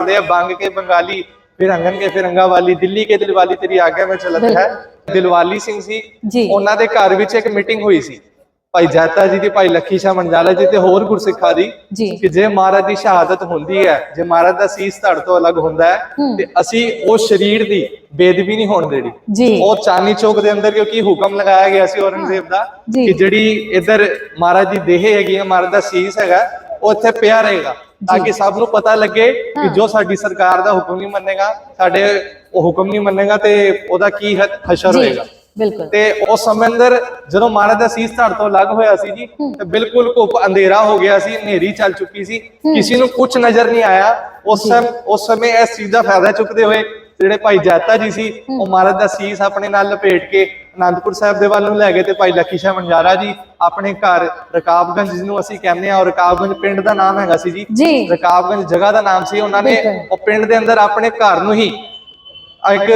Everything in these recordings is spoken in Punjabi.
ਕਰਦੇ ਆ ਬੰਗ ਕੇ ਬੰਗਾਲੀ ਫਿਰ ਅੰਗਨ ਕੇ ਫਿਰ ਅੰਗਾ ਵਾਲੀ ਦਿੱਲੀ ਕੇ ਦਿਲਵਾਲੀ ਤੇਰੀ ਆਗਿਆ ਵਿੱਚ ਚਲਤ ਹੈ। ਦਿਲਵਾਲੀ ਸਿੰਘ ਜੀ। ਉਹਨਾਂ ਦੇ ਘਰ ਵਿੱਚ ਇੱਕ ਮੀਟਿੰਗ ਹੋਈ ਸੀ। ਭਾਈ ਜਾਤਾ ਜੀ ਦੀ ਭਾਈ ਲੱਖੀ ਸ਼ਾਹ ਮੰਜਾਲਾ ਜੀ ਤੇ ਹੋਰ ਗੁਰਸਿੱਖਾਂ ਦੀ ਕਿ ਜੇ ਮਹਾਰਾਜ ਦੀ ਸ਼ਹਾਦਤ ਹੁੰਦੀ ਹੈ ਜੇ ਮਹਾਰਾਜ ਦਾ ਸੀਸ ਧੜ ਤੋਂ ਅਲੱਗ ਹੁੰਦਾ ਹੈ ਤੇ ਅਸੀਂ ਉਹ ਸਰੀਰ ਦੀ ਬੇਦਬੀ ਨਹੀਂ ਹੋਣ ਦੇਣੀ। ਉਹ ਚਾਨੀ ਚੌਕ ਦੇ ਅੰਦਰ ਕਿਉਂਕਿ ਹੁਕਮ ਲਗਾਇਆ ਗਿਆ ਸੀ ਔਰੰਗਜ਼ੇਬ ਦਾ ਕਿ ਜਿਹੜੀ ਇਧਰ ਮਹਾਰਾਜ ਦੀ ਦੇਹ ਹੈਗੀ ਹੈ ਮਹਾਰਾਜ ਦਾ ਸੀਸ ਹੈਗਾ ਉਹ ਇੱਥੇ ਪਿਆ ਰਹੇਗਾ। ਤਾਂ ਕਿ ਸਭ ਨੂੰ ਪਤਾ ਲੱਗੇ ਕਿ। ਜੋ ਸਾਡੀ ਸਰਕਾਰ ਦਾ ਹੁਕਮ ਨਹੀਂ ਮੰਨੇਗਾ ਸਾਡੇ ਉਹ ਹੁਕਮ ਨਹੀਂ ਮੰਨੇਗਾ ਤੇ ਉਹਦਾ ਕੀ ਹਸ਼ਰ ਹੋਏਗਾ। ਬਿਲਕੁਲ। ਤੇ ਉਸ ਸਮੇਂ ਅੰਦਰ ਜਦੋਂ ਮਹਾਰਾਜ ਦਾ ਸੀਸ ਧੜ ਤੋਂ ਅਲੱਗ ਹੋਇਆ ਸੀ ਜੀ ਤੇ ਬਿਲਕੁਲ ਘੁੱਪ ਅੰਧੇਰਾ ਹੋ ਗਿਆ ਸੀ ਹਨੇਰੀ ਚੱਲ ਚੁੱਕੀ ਸੀ। ਕਿਸੇ ਨੂੰ ਕੁਝ ਨਜ਼ਰ ਨਹੀਂ ਆਇਆ। ਉਸ ਸਮੇਂ ਉਸ ਸਮੇਂ ਇਸ ਚੀਜ਼ ਦਾ ਫਾਇਦਾ ਚੁੱਕਦੇ ਹੋਏ ਜਿਹੜੇ ਭਾਈ ਜਾਤਾ ਜੀ ਸੀ ਉਹ ਮਹਾਰਾਜ ਦਾ ਸੀਸ ਆਪਣੇ ਨਾਲ ਲਪੇਟ ਕੇ ਅਨੰਦਪੁਰ ਸਾਹਿਬ ਦੇ ਵੱਲ ਨੂੰ ਲੈ ਗਏ ਤੇ ਭਾਈ ਲੱਖੀ ਸ਼ਾਹ ਮੰਜਾਰਾ ਜੀ ਆਪਣੇ ਘਰ ਰਕਾਬਗੰਜ ਜਿਹਨੂੰ ਅਸੀਂ ਕਹਿੰਦੇ ਆ ਰਕਾਬਗੰਜ ਪਿੰਡ ਦਾ ਨਾਮ ਹੈਗਾ ਸੀ ਜੀ। ਰਕਾਬਗੰਜ ਜਗ੍ਹਾ ਦਾ ਨਾਮ ਸੀ ਉਹਨਾਂ ਨੇ। ਉਹ ਪਿੰਡ ਦੇ ਅੰਦਰ ਆਪਣੇ ਘਰ ਨੂੰ ਹੀ ਇੱਕ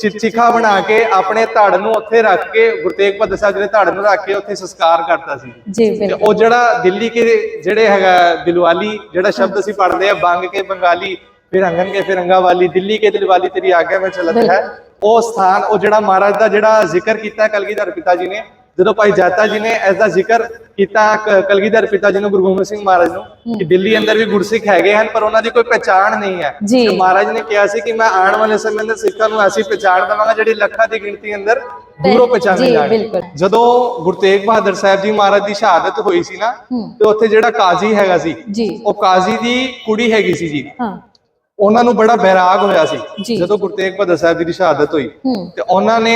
ਚਿੱਚੀਖਾ ਬਣਾ ਕੇ ਆਪਣੇ ਧੜ ਨੂੰ ਉੱਥੇ ਰੱਖ ਕੇ ਗੁਰੂ ਤੇਗ ਬਹਾਦਰ ਸਾਹਿਬ ਦੇ ਧੜ ਨੂੰ ਰੱਖ ਕੇ ਉੱਥੇ ਸੰਸਕਾਰ ਕਰਤਾ ਸੀ। ਤੇ ਉਹ ਜਿਹੜਾ ਦਿੱਲੀ ਕੇ ਜਿਹੜੇ ਹੈਗਾ ਦਿਲਵਾਲੀ ਜਿਹੜਾ ਸ਼ਬਦ ਅਸੀਂ ਪੜ੍ਹਦੇ ਆ ਬੰਗ ਕੇ ਬੰਗਾਲੀ ਫਿਰ ਅੰਗਨ ਕੇ ਫਿਰੰਗਾ ਵਾਲੀ ਦਿੱਲੀ ਕੇ ਦਿਲਵਾਲੀ ਤੇਰੀ ਆਗਿਆ ਵਿੱਚ ਚਲਤ ਹੈ ਉਹ ਸਥਾਨ ਉਹ ਜਿਹੜਾ ਮਹਾਰਾਜ ਦਾ ਜਿਹੜਾ ਜ਼ਿਕਰ ਕੀਤਾ ਕਲਗੀਧਰ ਪਿਤਾ ਜੀ ਨੇ ਜਦੋਂ ਭਾਈ ਜਾਤਾ ਜੀ ਨੇ ਇਸ ਦਾ ਜ਼ਿਕਰ ਕੀਤਾ ਕਲਗੀਧਰ ਪਿਤਾ ਜੀ ਨੂੰ ਗੁਰੂ ਗੋਬਿੰਦ ਸਿੰਘ ਮਹਾਰਾਜ ਨੂੰ ਕਿ ਦਿੱਲੀ ਅੰਦਰ ਵੀ ਗੁਰਸਿੱਖ ਹੈਗੇ ਹਨ ਪਰ ਉਹਨਾਂ ਦੀ ਕੋਈ ਪਛਾਣ ਨਹੀਂ ਹੈ। ਤੇ ਮਹਾਰਾਜ ਨੇ ਕਿਹਾ ਸੀ ਕਿ ਮੈਂ ਆਉਣ ਵਾਲੇ ਸਮੇਂ ਅੰਦਰ ਸਿੱਖਾਂ ਨੂੰ ਐਸੀ ਪਛਾਣ ਦਵਾਂਗਾ ਜਿਹੜੀ ਲੱਖਾਂ ਦੀ ਗਿਣਤੀ ਅੰਦਰ ਦੂਰੋਂ ਪਛਾਣੇ ਜਾਣ। ਜਦੋਂ ਗੁਰੂ ਤੇਗ ਬਹਾਦਰ ਸਾਹਿਬ ਜੀ ਮਹਾਰਾਜ ਦੀ ਸ਼ਹਾਦਤ ਹੋਈ ਸੀ ਨਾ। ਤੇ ਉੱਥੇ ਜਿਹੜਾ ਕਾਜ਼ੀ ਹੈਗਾ ਸੀ ਉਹ ਕਾਜ਼ੀ ਦੀ ਕੁੜੀ ਹੈਗੀ ਸੀ ਜੀ। ਉਹਨਾਂ ਨੂੰ ਬੜਾ ਬੈਰਾਗ ਹੋਇਆ ਜੀ। ਸੀ ਜਦੋਂ ਗੁਰੂ ਤੇਗ ਬਹਾਦਰ ਸਾਹਿਬ ਜੀ ਦੀ ਸ਼ਹਾਦਤ ਹੋਈ ਹੂੰ ਤੇ ਉਹਨਾਂ ਨੇ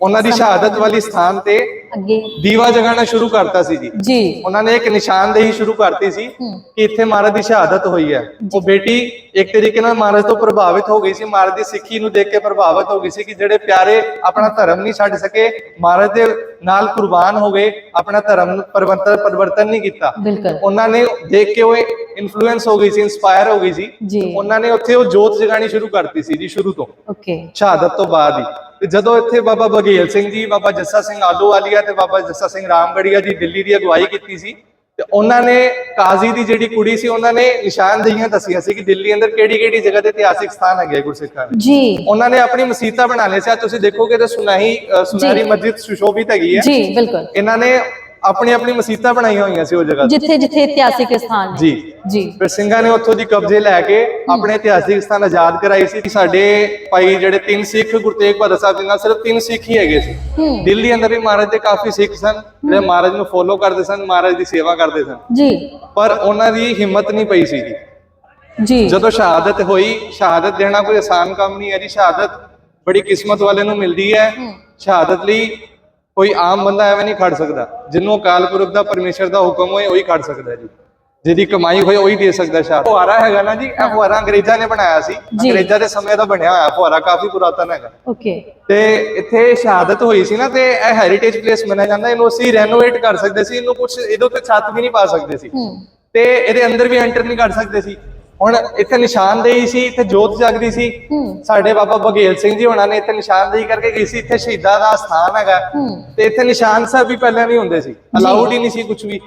ਉਹਨਾਂ ਦੀ ਸ਼ਹਾਦਤ ਵਾਲੀ ਸਥਾਨ ਤੇ ਅੱਗੇ ਦੀਵਾ ਜਗਾਉਣਾ ਸ਼ੁਰੂ ਕਰਤਾ ਸੀ ਜੀ। ਜੀ। ਉਹਨਾਂ ਨੇ ਇੱਕ ਨਿਸ਼ਾਨਦੇਹੀ ਸ਼ੁਰੂ ਕਰਤੀ ਸੀ ਕਿ ਇੱਥੇ ਮਹਾਰਾਜ ਦੀ ਸ਼ਹਾਦਤ ਹੋਈ ਹੈ। ਉਹ ਬੇਟੀ ਇੱਕ ਤਰੀਕੇ ਨਾਲ ਮਹਾਰਾਜ ਤੋਂ ਪ੍ਰਭਾਵਿਤ ਹੋ ਗਈ ਸੀ। ਮਹਾਰਾਜ ਦੀ ਸਿੱਖੀ ਨੂੰ ਦੇਖ ਕੇ ਪ੍ਰਭਾਵਿਤ ਹੋ ਗਈ ਸੀ ਕਿ ਜਿਹੜੇ ਪਿਆਰੇ ਆਪਣਾ ਧਰਮ ਨਹੀਂ ਛੱਡ ਸਕੇ ਮਹਾਰਾਜ ਦੇ ਨਾਲ ਕੁਰਬਾਨ ਹੋ ਗਏ ਆਪਣਾ ਧਰਮ ਨੂੰ ਪਰਿਵਰਤਨ ਪਰਿਵਰਤਨ ਨਹੀਂ ਕੀਤਾ। ਉਹਨਾਂ ਨੇ ਦੇਖ ਕੇ ਉਹ ਇਨਫਲੂਐਂਸ ਹੋ ਗਈ ਸੀ ਇਨਸਪਾਇਰ ਹੋ ਗਈ ਸੀ। ਉਹਨਾਂ ਨੇ ਉੱਥੇ ਉਹ ਜੋਤ ਜਗਾਣੀ ਸ਼ੁਰੂ ਕਰਤੀ ਸੀ ਜੀ ਸ਼ੁਰੂ ਤੋਂ। ਓਕੇ ਸ਼ਹਾਦਤ ਤੋਂ ਬਾਅਦ ਹੀ। ਤੇ ਜਦੋਂ ਇੱਥੇ ਬਾਬਾ ਬਘੇਲ ਸਿੰਘ ਜੀ ਬਾਬਾ ਜੱਸਾ ਸਿੰਘ ਆਲੂਵਾਲੀਆ ਤੇ ਬਾਬਾ ਜੱਸਾ ਸਿੰਘ ਰਾਮਗੜੀਆ ਜੀ ਦਿੱਲੀ ਦੀ ਅਗਵਾਈ ਕੀਤੀ ਸੀ ਤੇ ਉਹਨਾਂ ਨੇ ਕਾਜ਼ੀ ਦੀ ਜਿਹੜੀ ਕੁੜੀ ਸੀ ਉਹਨਾਂ ਨੇ ਨਿਸ਼ਾਨਦੇਹੀਆਂ ਦੱਸੀਆਂ ਸੀ ਕਿ ਦਿੱਲੀ ਅੰਦਰ ਕਿਹੜੀ ਕਿਹੜੀ ਜਗ੍ਹਾ ਤੇ ਇਤਿਹਾਸਿਕ ਸਥਾਨ ਹੈਗੇ ਗੁਰਸਿੱਖਾਂ ਦੇ ਜੀ। ਉਹਨਾਂ ਨੇ ਆਪਣੀ ਮਸਜਿਦਾਂ ਬਣਾ ਲਿਆ ਸੀ। ਤੁਸੀਂ ਦੇਖੋਗੇ ਤੇ ਸੁਨਾਹੀ ਅ, ਸੁਨਹਿਰੀ ਮਸਜਿਦ ਸੁਸ਼ੋਭਿਤ ਹੈਗੀ ਹੈ ਜੀ ਬਿਲਕੁਲ। ਇਹਨਾਂ ਨੇ ਆਪਣੀ ਆਪਣੀ ਮਸਜਿਦਾਂ ਬਣਾਈਆਂ ਹੋਈਆਂ ਸੀ ਉਹ ਜਗ੍ਹਾ। ਜਿੱਥੇ ਜਿੱਥੇ ਇਤਿਹਾਸਿਕ ਸਥਾਨ ਨੇ। ਜੀ। ਜੀ। ਫਿਰ ਸਿੰਘਾਂ ਨੇ ਉੱਥੋਂ ਦੀ ਕਬਜ਼ੇ ਲੈ ਕੇ ਆਪਣੇ ਇਤਿਹਾਸਿਕ ਸਥਾਨ ਆਜ਼ਾਦ ਕਰਾਈ ਸੀ। ਸਾਡੇ ਭਾਈ ਜਿਹੜੇ ਤਿੰਨ ਸਿੱਖ ਗੁਰੂ ਤੇਗ ਬਹਾਦਰ ਸਾਹਿਬ ਦੇ ਨਾਲ ਸਿਰਫ ਤਿੰਨ ਸਿੱਖ ਹੀ ਹੈਗੇ ਸੀ। ਦਿੱਲੀ ਅੰਦਰ ਵੀ ਮਹਾਰਾਜ ਦੇ ਕਾਫੀ ਸਿੱਖ ਸਨ। ਜਿਹੜੇ ਮਹਾਰਾਜ ਨੂੰ ਫੋਲੋ ਕਰਦੇ ਸਨ ਮਹਾਰਾਜ ਦੀ ਸੇਵਾ ਕਰਦੇ ਸਨ। ਜੀ। ਪਰ ਉਹਨਾਂ ਦੀ ਹਿੰਮਤ ਨਹੀਂ ਪਈ ਸੀ ਜੀ। ਜੀ ਜਦੋਂ ਸ਼ਹਾਦਤ ਹੋਈ ਸ਼ਹਾਦਤ ਦੇਣਾ ਕੋਈ ਆਸਾਨ ਕੰਮ ਨਹੀਂ ਹੈ ਜੀ। ਸ਼ਹਾਦਤ ਬੜੀ ਕਿਸਮਤ ਵਾਲੇ ਨੂੰ ਮਿਲਦੀ ਹੈ। ਸ਼ਹਾਦਤ ਲਈ ਕੋਈ ਆਮ ਬੰਦਾ ਐਵੇਂ ਨਹੀਂ ਖੜ ਸਕਦਾ। ਜਿਹਨੂੰ ਅਕਾਲ ਪੁਰਖ ਦਾ ਪਰਮੇਸ਼ਰ ਦਾ ਹੁਕਮ ਹੋਏ ਉਹੀ ਖੜ ਸਕਦਾ ਜੀ। ਜਿਹਦੀ ਕਮਾਈ ਹੋਏ ਉਹੀ ਦੇ ਸਕਦਾ ਸ਼ਹਾਦਤ ਫੁਹਾਰਾ ਹੈਗਾ ਨਾ ਜੀ ਇਹ ਫੁਹਾਰਾ ਅੰਗਰੇਜ਼ਾਂ ਨੇ ਬਣਾਇਆ ਸੀ। ਅੰਗਰੇਜ਼ਾਂ ਦੇ ਸਮੇਂ ਦਾ ਬਣਿਆ ਹੋਇਆ ਫੁਹਾਰਾ ਕਾਫੀ ਪੁਰਾਤਨ ਹੈਗਾ। ਓਕੇ। ਤੇ ਇੱਥੇ ਸ਼ਹਾਦਤ ਹੋਈ ਸੀ ਨਾ ਤੇ ਇਹ ਹੈਰੀਟੇਜ ਪਲੇਸ ਮੰਨਿਆ ਜਾਂਦਾ ਇਹਨੂੰ ਅਸੀਂ ਰੈਨੋਵੇਟ ਕਰ ਸਕਦੇ ਸੀ ਇਹਨੂੰ ਕੁਝ ਇਹਦੇ ਉੱਤੇ ਛੱਤ ਵੀ ਨਹੀਂ ਪਾ ਸਕਦੇ ਸੀ। ਤੇ ਇਹਦੇ ਅੰਦਰ ਵੀ ਐਂਟਰ ਨਹੀਂ ਕਰ ਸਕਦੇ ਸੀ। ਹੁਣ ਇੱਥੇ ਨਿਸ਼ਾਨਦੇਹੀ ਸੀ ਇੱਥੇ ਜੋਤ ਜਗਦੀ ਸੀ। ਸਾਡੇ ਬਾਬਾ ਬਘੇਲ ਸਿੰਘ ਜੀ ਹੋਣਾ ਨੇ ਇੱਥੇ ਨਿਸ਼ਾਨਦੇਹੀ ਕਰਕੇ ਗਈ ਸੀ ਇੱਥੇ ਸ਼ਹੀਦਾਂ ਦਾ ਸਥਾਨ ਹੈਗਾ। ਤੇ ਇੱਥੇ ਨਿਸ਼ਾਨ ਸਾਹਿਬ ਵੀ ਪਹਿਲਾਂ ਨਹੀਂ ਹੁੰਦੇ ਸੀ ਅਲਾਉਡ ਹੀ ਨਹੀਂ ਸੀ ਕੁਝ ਵੀ।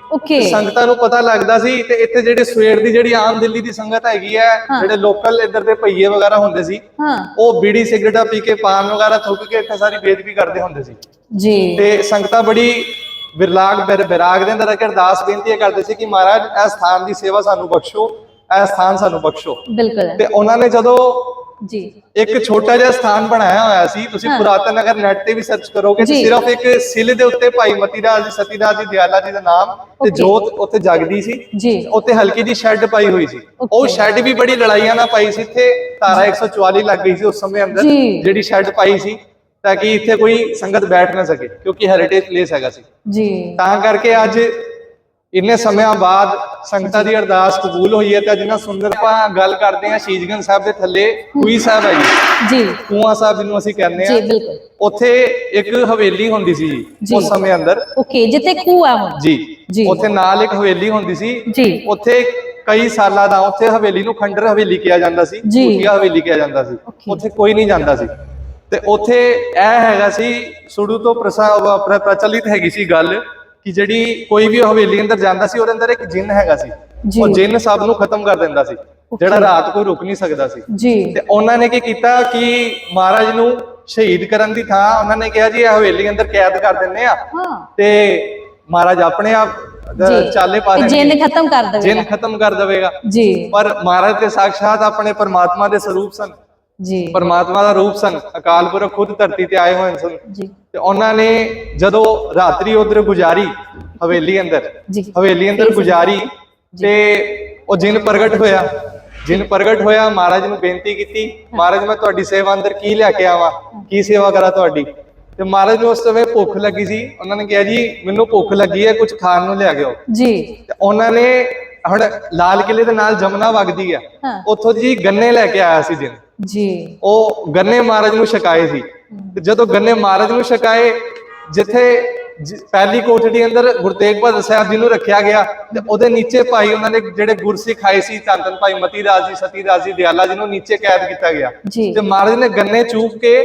ਸੰਗਤਾਂ ਨੂੰ ਪਤਾ ਲੱਗਦਾ ਸੀ ਤੇ ਇੱਥੇ ਜਿਹੜੇ ਸਵੇਰ ਦੀ ਜਿਹੜੀ ਆਮ ਦਿੱਲੀ ਦੀ ਸੰਗਤ ਹੈਗੀ ਹੈ ਜਿਹੜੇ ਲੋਕਲ ਇੱਧਰ ਦੇ ਭਈਏ ਵਗੈਰਾ ਹੁੰਦੇ ਸੀ ਉਹ ਬੀੜੀ ਸਿਗਰਟਾਂ ਪੀ ਕੇ ਪਾਨ ਵਗੈਰਾ ਥੁੱਕ ਕੇ ਇੱਥੇ ਸਾਰੀ ਬੇਦਬੀ ਕਰਦੇ ਹੁੰਦੇ ਸੀ। ਜੀ। ਤੇ ਸੰਗਤਾਂ ਬੜੀ ਵਿਰਲਾਗ ਬਿਰ- ਵਿਰਾਗ ਦੇ ਅੰਦਰ ਅਰਦਾਸ ਬੇਨਤੀ ਕਰਦੇ ਸੀ ਕਿ ਮਹਾਰਾਜ ਇਹ ਸਥਾਨ ਦੀ ਸੇਵਾ ਸਾਨੂੰ ਬਖਸ਼ੋ। ਇਹ ਸਥਾਨ ਸਾਨੂੰ ਬਖਸ਼ੋ। ਬਿਲਕੁਲ। ਤੇ ਉਹਨਾਂ ਨੇ ਜਦੋਂ ਜੀ। ਇੱਕ ਛੋਟਾ ਜਿਹਾ ਸਥਾਨ ਬਣਾਇਆ ਹੋਇਆ ਸੀ ਤੁਸੀਂ ਪੁਰਾਤਨ ਅਗਰ ਨੈਟ ਤੇ ਵੀ ਸਰਚ ਕਰੋਗੇ ਤੇ ਜੀ। ਸਿਰਫ ਇੱਕ ਸਿਲ ਦੇ ਉੱਤੇ ਭਾਈ ਮਤੀਰਾਜ ਜੀ ਸਤੀਦਾਸ ਜੀ ਦਿਆਲਾ ਜੀ ਦਾ ਨਾਮ ਤੇ. ਜੋਤ ਉੱਥੇ ਜਗਦੀ ਸੀ। ਜੀ। ਉੱਤੇ ਹਲਕੀ ਦੀ ਸ਼ੈੱਡ ਪਾਈ ਹੋਈ ਸੀ। ਉਹ ਸ਼ੈੱਡ ਵੀ ਬੜੀ ਲੜਾਈਆਂ ਨਾਲ ਪਾਈ ਸੀ ਇੱਥੇ ਧਾਰਾ 144 ਲੱਗ ਗਈ ਸੀ ਉਸ ਸਮੇਂ ਅੰਦਰ ਜੀ। ਜਿਹੜੀ ਸ਼ੈੱਡ ਪਾਈ ਸੀ ਤਾਂ ਕਿ ਇੱਥੇ ਕੋਈ ਸੰਗਤ ਬੈਠ ਨਾ ਸਕੇ ਕਿਉਂਕਿ ਹੈਰੀਟੇਜ ਪਲੇਸ ਹੈਗਾ ਸੀ। ਜੀ। ਤਾਂ ਕਰਕੇ ਅੱਜ ਇੰਨੇ ਸਮਿਆਂ ਬਾਅਦ ਸੰਗਤਾਂ ਦੀ ਅਰਦਾਸ ਕਬੂਲ ਹੋਈ ਹੈ ਤੇ ਅੱਜ ਨਾ ਸੁੰਦਰ ਆਪਾਂ ਗੱਲ ਕਰਦੇ ਹਾਂ ਸ਼ੀਸ਼ਗੰਜ ਸਾਹਿਬ ਦੇ ਥੱਲੇ ਕੂਈ ਸਾਹਿਬ ਹੈ ਜੀ। ਜੀ। ਕੂਆ ਸਾਹਿਬ ਜਿਹਨੂੰ ਅਸੀਂ ਕਹਿੰਦੇ ਜੀ ਆ ਬਿਲਕੁਲ। ਉੱਥੇ ਇੱਕ ਹਵੇਲੀ ਹੁੰਦੀ ਸੀ ਜੀ। ਜੀ। ਉਸ ਸਮੇਂ ਅੰਦਰ। ਓਕੇ ਜਿੱਥੇ ਖੂਹ ਆ ਹੁਣ ਜੀ। ਜੀ। ਉੱਥੇ ਨਾਲ ਇੱਕ ਹਵੇਲੀ ਹੁੰਦੀ ਸੀ। ਜੀ। ਉੱਥੇ ਕਈ ਸਾਲਾਂ ਦਾ ਉੱਥੇ ਹਵੇਲੀ ਨੂੰ ਖੰਡਰ ਹਵੇਲੀ ਕਿਹਾ ਜਾਂਦਾ ਸੀ। ਜੀ। ਹਵੇਲੀ ਕਿਹਾ ਜਾਂਦਾ ਸੀ। Okay. ਉੱਥੇ ਕੋਈ ਨਹੀਂ ਜਾਂਦਾ ਸੀ। ਤੇ ਉੱਥੇ ਇਹ ਹੈਗਾ ਸੀ ਸ਼ੁਰੂ ਤੋਂ ਪ੍ਰਸਾ- ਪ੍ਰ- ਪ੍ਰਚਲਿਤ ਹੈਗੀ ਸੀ ਗੱਲ। ਕਿ ਜਿਹੜੀ ਕੋਈ ਵੀ ਹਵੇਲੀ ਅੰਦਰ ਜਾਂਦਾ ਸੀ ਉਹਦੇ ਅੰਦਰ ਇੱਕ ਜਿੰਨ ਹੈਗਾ ਸੀ। ਉਹ ਜਿੰਨ ਸਭ ਨੂੰ ਖਤਮ ਕਰ ਦਿੰਦਾ ਸੀ। ਜਿਹੜਾ ਰਾਤ ਕੋਈ ਰੁਕ ਨਹੀਂ ਸਕਦਾ ਸੀ। ਜੀ। ਤੇ ਉਹਨਾਂ ਨੇ ਕੀ ਕੀਤਾ ਕਿ ਮਹਾਰਾਜ ਨੂੰ ਸ਼ਹੀਦ ਕਰਨ ਦੀ ਥਾਂ ਉਹਨਾਂ ਨੇ ਕਿਹਾ ਜੀ ਇਹ ਹਵੇਲੀ ਅੰਦਰ ਕੈਦ ਕਰ ਦਿੰਨੇ ਆ। ਤੇ ਮਹਾਰਾਜ ਆਪਣੇ ਆਪ ਚਾਲੇ ਪਾ ਦੇਣਗੇ। ਜਿੰਨ ਖਤਮ ਕਰ ਦੇਵੇਗਾ। ਜਿੰਨ ਖਤਮ ਕਰ ਦੇਵੇਗਾ। ਜੀ। ਪਰ ਮਹਾਰਾਜ ਤੇ ਸਾਖਸ਼ਾਤ ਆਪਣੇ ਪਰਮਾਤਮਾ ਦੇ ਸਰੂਪ ਸਨ। ਜੀ। ਪਰਮਾਤਮਾ ਦਾ ਰੂਪ ਸਨ। ਅਕਾਲ ਪੁਰਖ ਖੁਦ ਧਰਤੀ ਤੇ ਆਏ ਹੋਏ ਸਨ। ਜੀ। ਤੇ ਉਹਨਾਂ ਨੇ ਜਦੋਂ ਰਾਤਰੀ ਉਧਰ ਗੁਜ਼ਾਰੀ ਹਵੇਲੀ ਅੰਦਰ ਜੀ। ਹਵੇਲੀ ਅੰਦਰ ਗੁਜ਼ਾਰੀ ਤੇ ਉਹ ਜਿਨ ਪ੍ਰਗਟ ਹੋਇਆ। ਜਿਨ ਪ੍ਰਗਟ ਹੋਇਆ ਮਹਾਰਾਜ ਨੂੰ ਬੇਨਤੀ ਕੀਤੀ ਮਹਾਰਾਜ ਮੈਂ ਤੁਹਾਡੀ ਸੇਵਾ ਅੰਦਰ ਕੀ ਲੈ ਕੇ ਆਵਾਂ? ਕੀ ਸੇਵਾ ਕਰਾਂ ਤੁਹਾਡੀ? ਤੇ ਮਹਾਰਾਜ ਨੂੰ ਉਸ ਸਮੇਂ ਭੁੱਖ ਲੱਗੀ ਸੀ। ਉਹਨਾਂ ਨੇ ਕਿਹਾ ਜੀ ਮੈਨੂੰ ਭੁੱਖ ਲੱਗੀ ਹੈ ਕੁਝ ਖਾਣ ਨੂੰ ਲਿਆ ਗਿਓ ਜੀ। ਤੇ ਉਹਨਾਂ ਨੇ ਹੁਣ ਲਾਲ ਕਿਲੇ ਦੇ ਨਾਲ ਜਮਨਾ ਵਗਦੀ ਆ। ਉੱਥੋਂ ਜੀ ਗੰਨੇ ਲੈ ਕੇ ਆਇਆ ਸੀ ਜਿਨ। ਜੀ। ਉਹ ਗੰਨੇ ਮਹਾਰਾਜ ਨੂੰ ਛਕਾਏ ਸੀ। ਤੇ ਜਦੋਂ ਗੰਨੇ ਮਹਾਰਾਜ ਨੂੰ ਛਕਾਏ ਜਿੱਥੇ ਪਹਿਲੀ ਕੋਠੜੀ ਅੰਦਰ ਗੁਰੂ ਤੇਗ ਬਹਾਦਰ ਸਾਹਿਬ ਜੀ ਨੂੰ ਰੱਖਿਆ ਗਿਆ ਤੇ ਉਹਦੇ ਨੀਚੇ ਭਾਈ ਉਹਨਾਂ ਨੇ ਜਿਹੜੇ ਗੁਰਸਿੱਖ ਆਏ ਸੀ ਧੰਨ ਭਾਈ ਮਤੀ ਦਾਸ ਜੀ ਸਤੀ ਦਾਸ ਜੀ ਦਿਆਲਾ ਜੀ ਨੂੰ ਨੀਚੇ ਕੈਦ ਕੀਤਾ ਗਿਆ। ਤੇ ਮਹਾਰਾਜ ਨੇ ਗੰਨੇ ਚੂਪ ਕੇ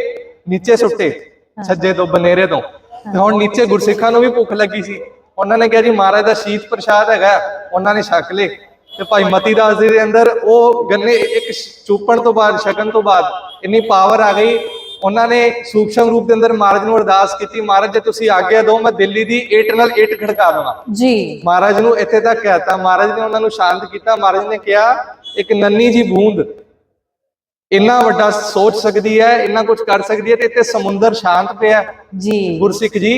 ਨੀਚੇ ਸੁੱਟੇ ਛੱਜੇ ਤੋਂ ਬਨੇਰੇ ਤੋਂ। ਤੇ ਹੁਣ ਨੀਚੇ ਗੁਰਸਿੱਖਾਂ ਨੂੰ ਵੀ ਭੁੱਖ ਲੱਗੀ ਸੀ। ਉਹਨਾਂ ਨੇ ਕਿਹਾ ਜੀ ਮਹਾਰਾਜ ਦਾ ਸ਼ੀਤ ਪ੍ਰਸ਼ਾਦ ਹੈਗਾ ਉਹਨਾਂ ਨੇ ਛਕ ਲਏ। ਤੇ ਭਾਈ ਮਤੀ ਦਾਸ ਜੀ ਦੇ ਅੰਦਰ ਉਹ ਗੰਨੇ ਇੱਕ ਚੂਪਣ ਤੋਂ ਬਾਅਦ ਛਕਣ ਤੋਂ ਬਾਅਦ ਇੰਨੀ ਪਾਵਰ ਆ ਗਈ। ਉਹਨਾਂ ਨੇ ਸੂਖਸ਼ਮ ਰੂਪ ਦੇ ਅੰਦਰ ਮਹਾਰਾਜ ਨੂੰ ਅਰਦਾਸ ਕੀਤੀ ਮਹਾਰਾਜ ਜੇ ਤੁਸੀਂ ਆਗਿਆ ਦਿਓ ਮੈਂ ਦਿੱਲੀ ਦੀ ਏਟ ਨਾਲ ਏਟ ਖੜਕਾ ਦਵਾਂ। ਜੀ। ਮਹਾਰਾਜ ਨੂੰ ਇੱਥੇ ਤੱਕ ਕਹਿਤਾ। ਮਹਾਰਾਜ ਨੇ ਉਹਨਾਂ ਨੂੰ ਸ਼ਾਂਤ ਕੀਤਾ। ਮਹਾਰਾਜ ਨੇ ਕਿਹਾ ਇੱਕ ਨੰਨੀ ਜੀ ਬੂੰਦ ਇੰਨਾ ਵੱਡਾ ਸੋਚ ਸਕਦੀ ਹੈ ਇੰਨਾ ਕੁਝ ਕਰ ਸਕਦੀ ਹੈ ਤੇ ਇੱਥੇ ਸਮੁੰਦਰ ਸ਼ਾਂਤ ਪਿਆ। ਜੀ। ਗੁਰਸਿੱਖ ਜੀ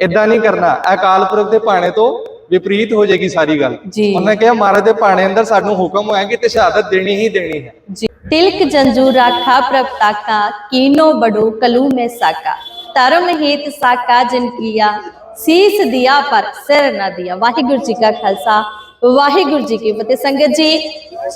ਇਦਾਂ ਨਹੀਂ ਕਰਨਾ। ਅਕਾਲ ਪੁਰਖ ਦੇ ਭਾਣੇ ਤੋਂ ਵਿਪਰੀਤ ਹੋ ਜਾਏਗੀ ਸਾਰੀ ਗੱਲ। ਉਹਨੇ ਕਿਹਾ ਮਹਾਰਾਜ ਦੇ ਭਾਣੇ ਅੰਦਰ ਸਾਨੂੰ ਹੁਕਮ ਹੋਇਆ ਕਿ ਤੇ ਸ਼ਹਾਦਤ ਦੇਣੀ ਹੀ ਦੇਣੀ ਹੈ। ਜੀ। ਤਿਲਕ ਜੰਜੂ ਰਾਖਾ ਪ੍ਰਭ ਤਾਕਾ ਕੀਨੋ ਬੜੋ ਕਲੂ ਮੈਂ ਸਾਕਾ। ਧਰਮ ਹਿਤ ਸਾਕਾ ਜਿਨ ਕੀਆ ਸੀਸ ਦਿਆ ਪਰ ਸਿਰ ਨਾ ਦਿਆ। ਵਾਹਿਗੁਰੂ ਜੀ ਕਾ ਖਾਲਸਾ। ਵਾਹਿਗੁਰੂ ਜੀ ਕੀ ਫਤਿਹ। ਸੰਗਤ ਜੀ,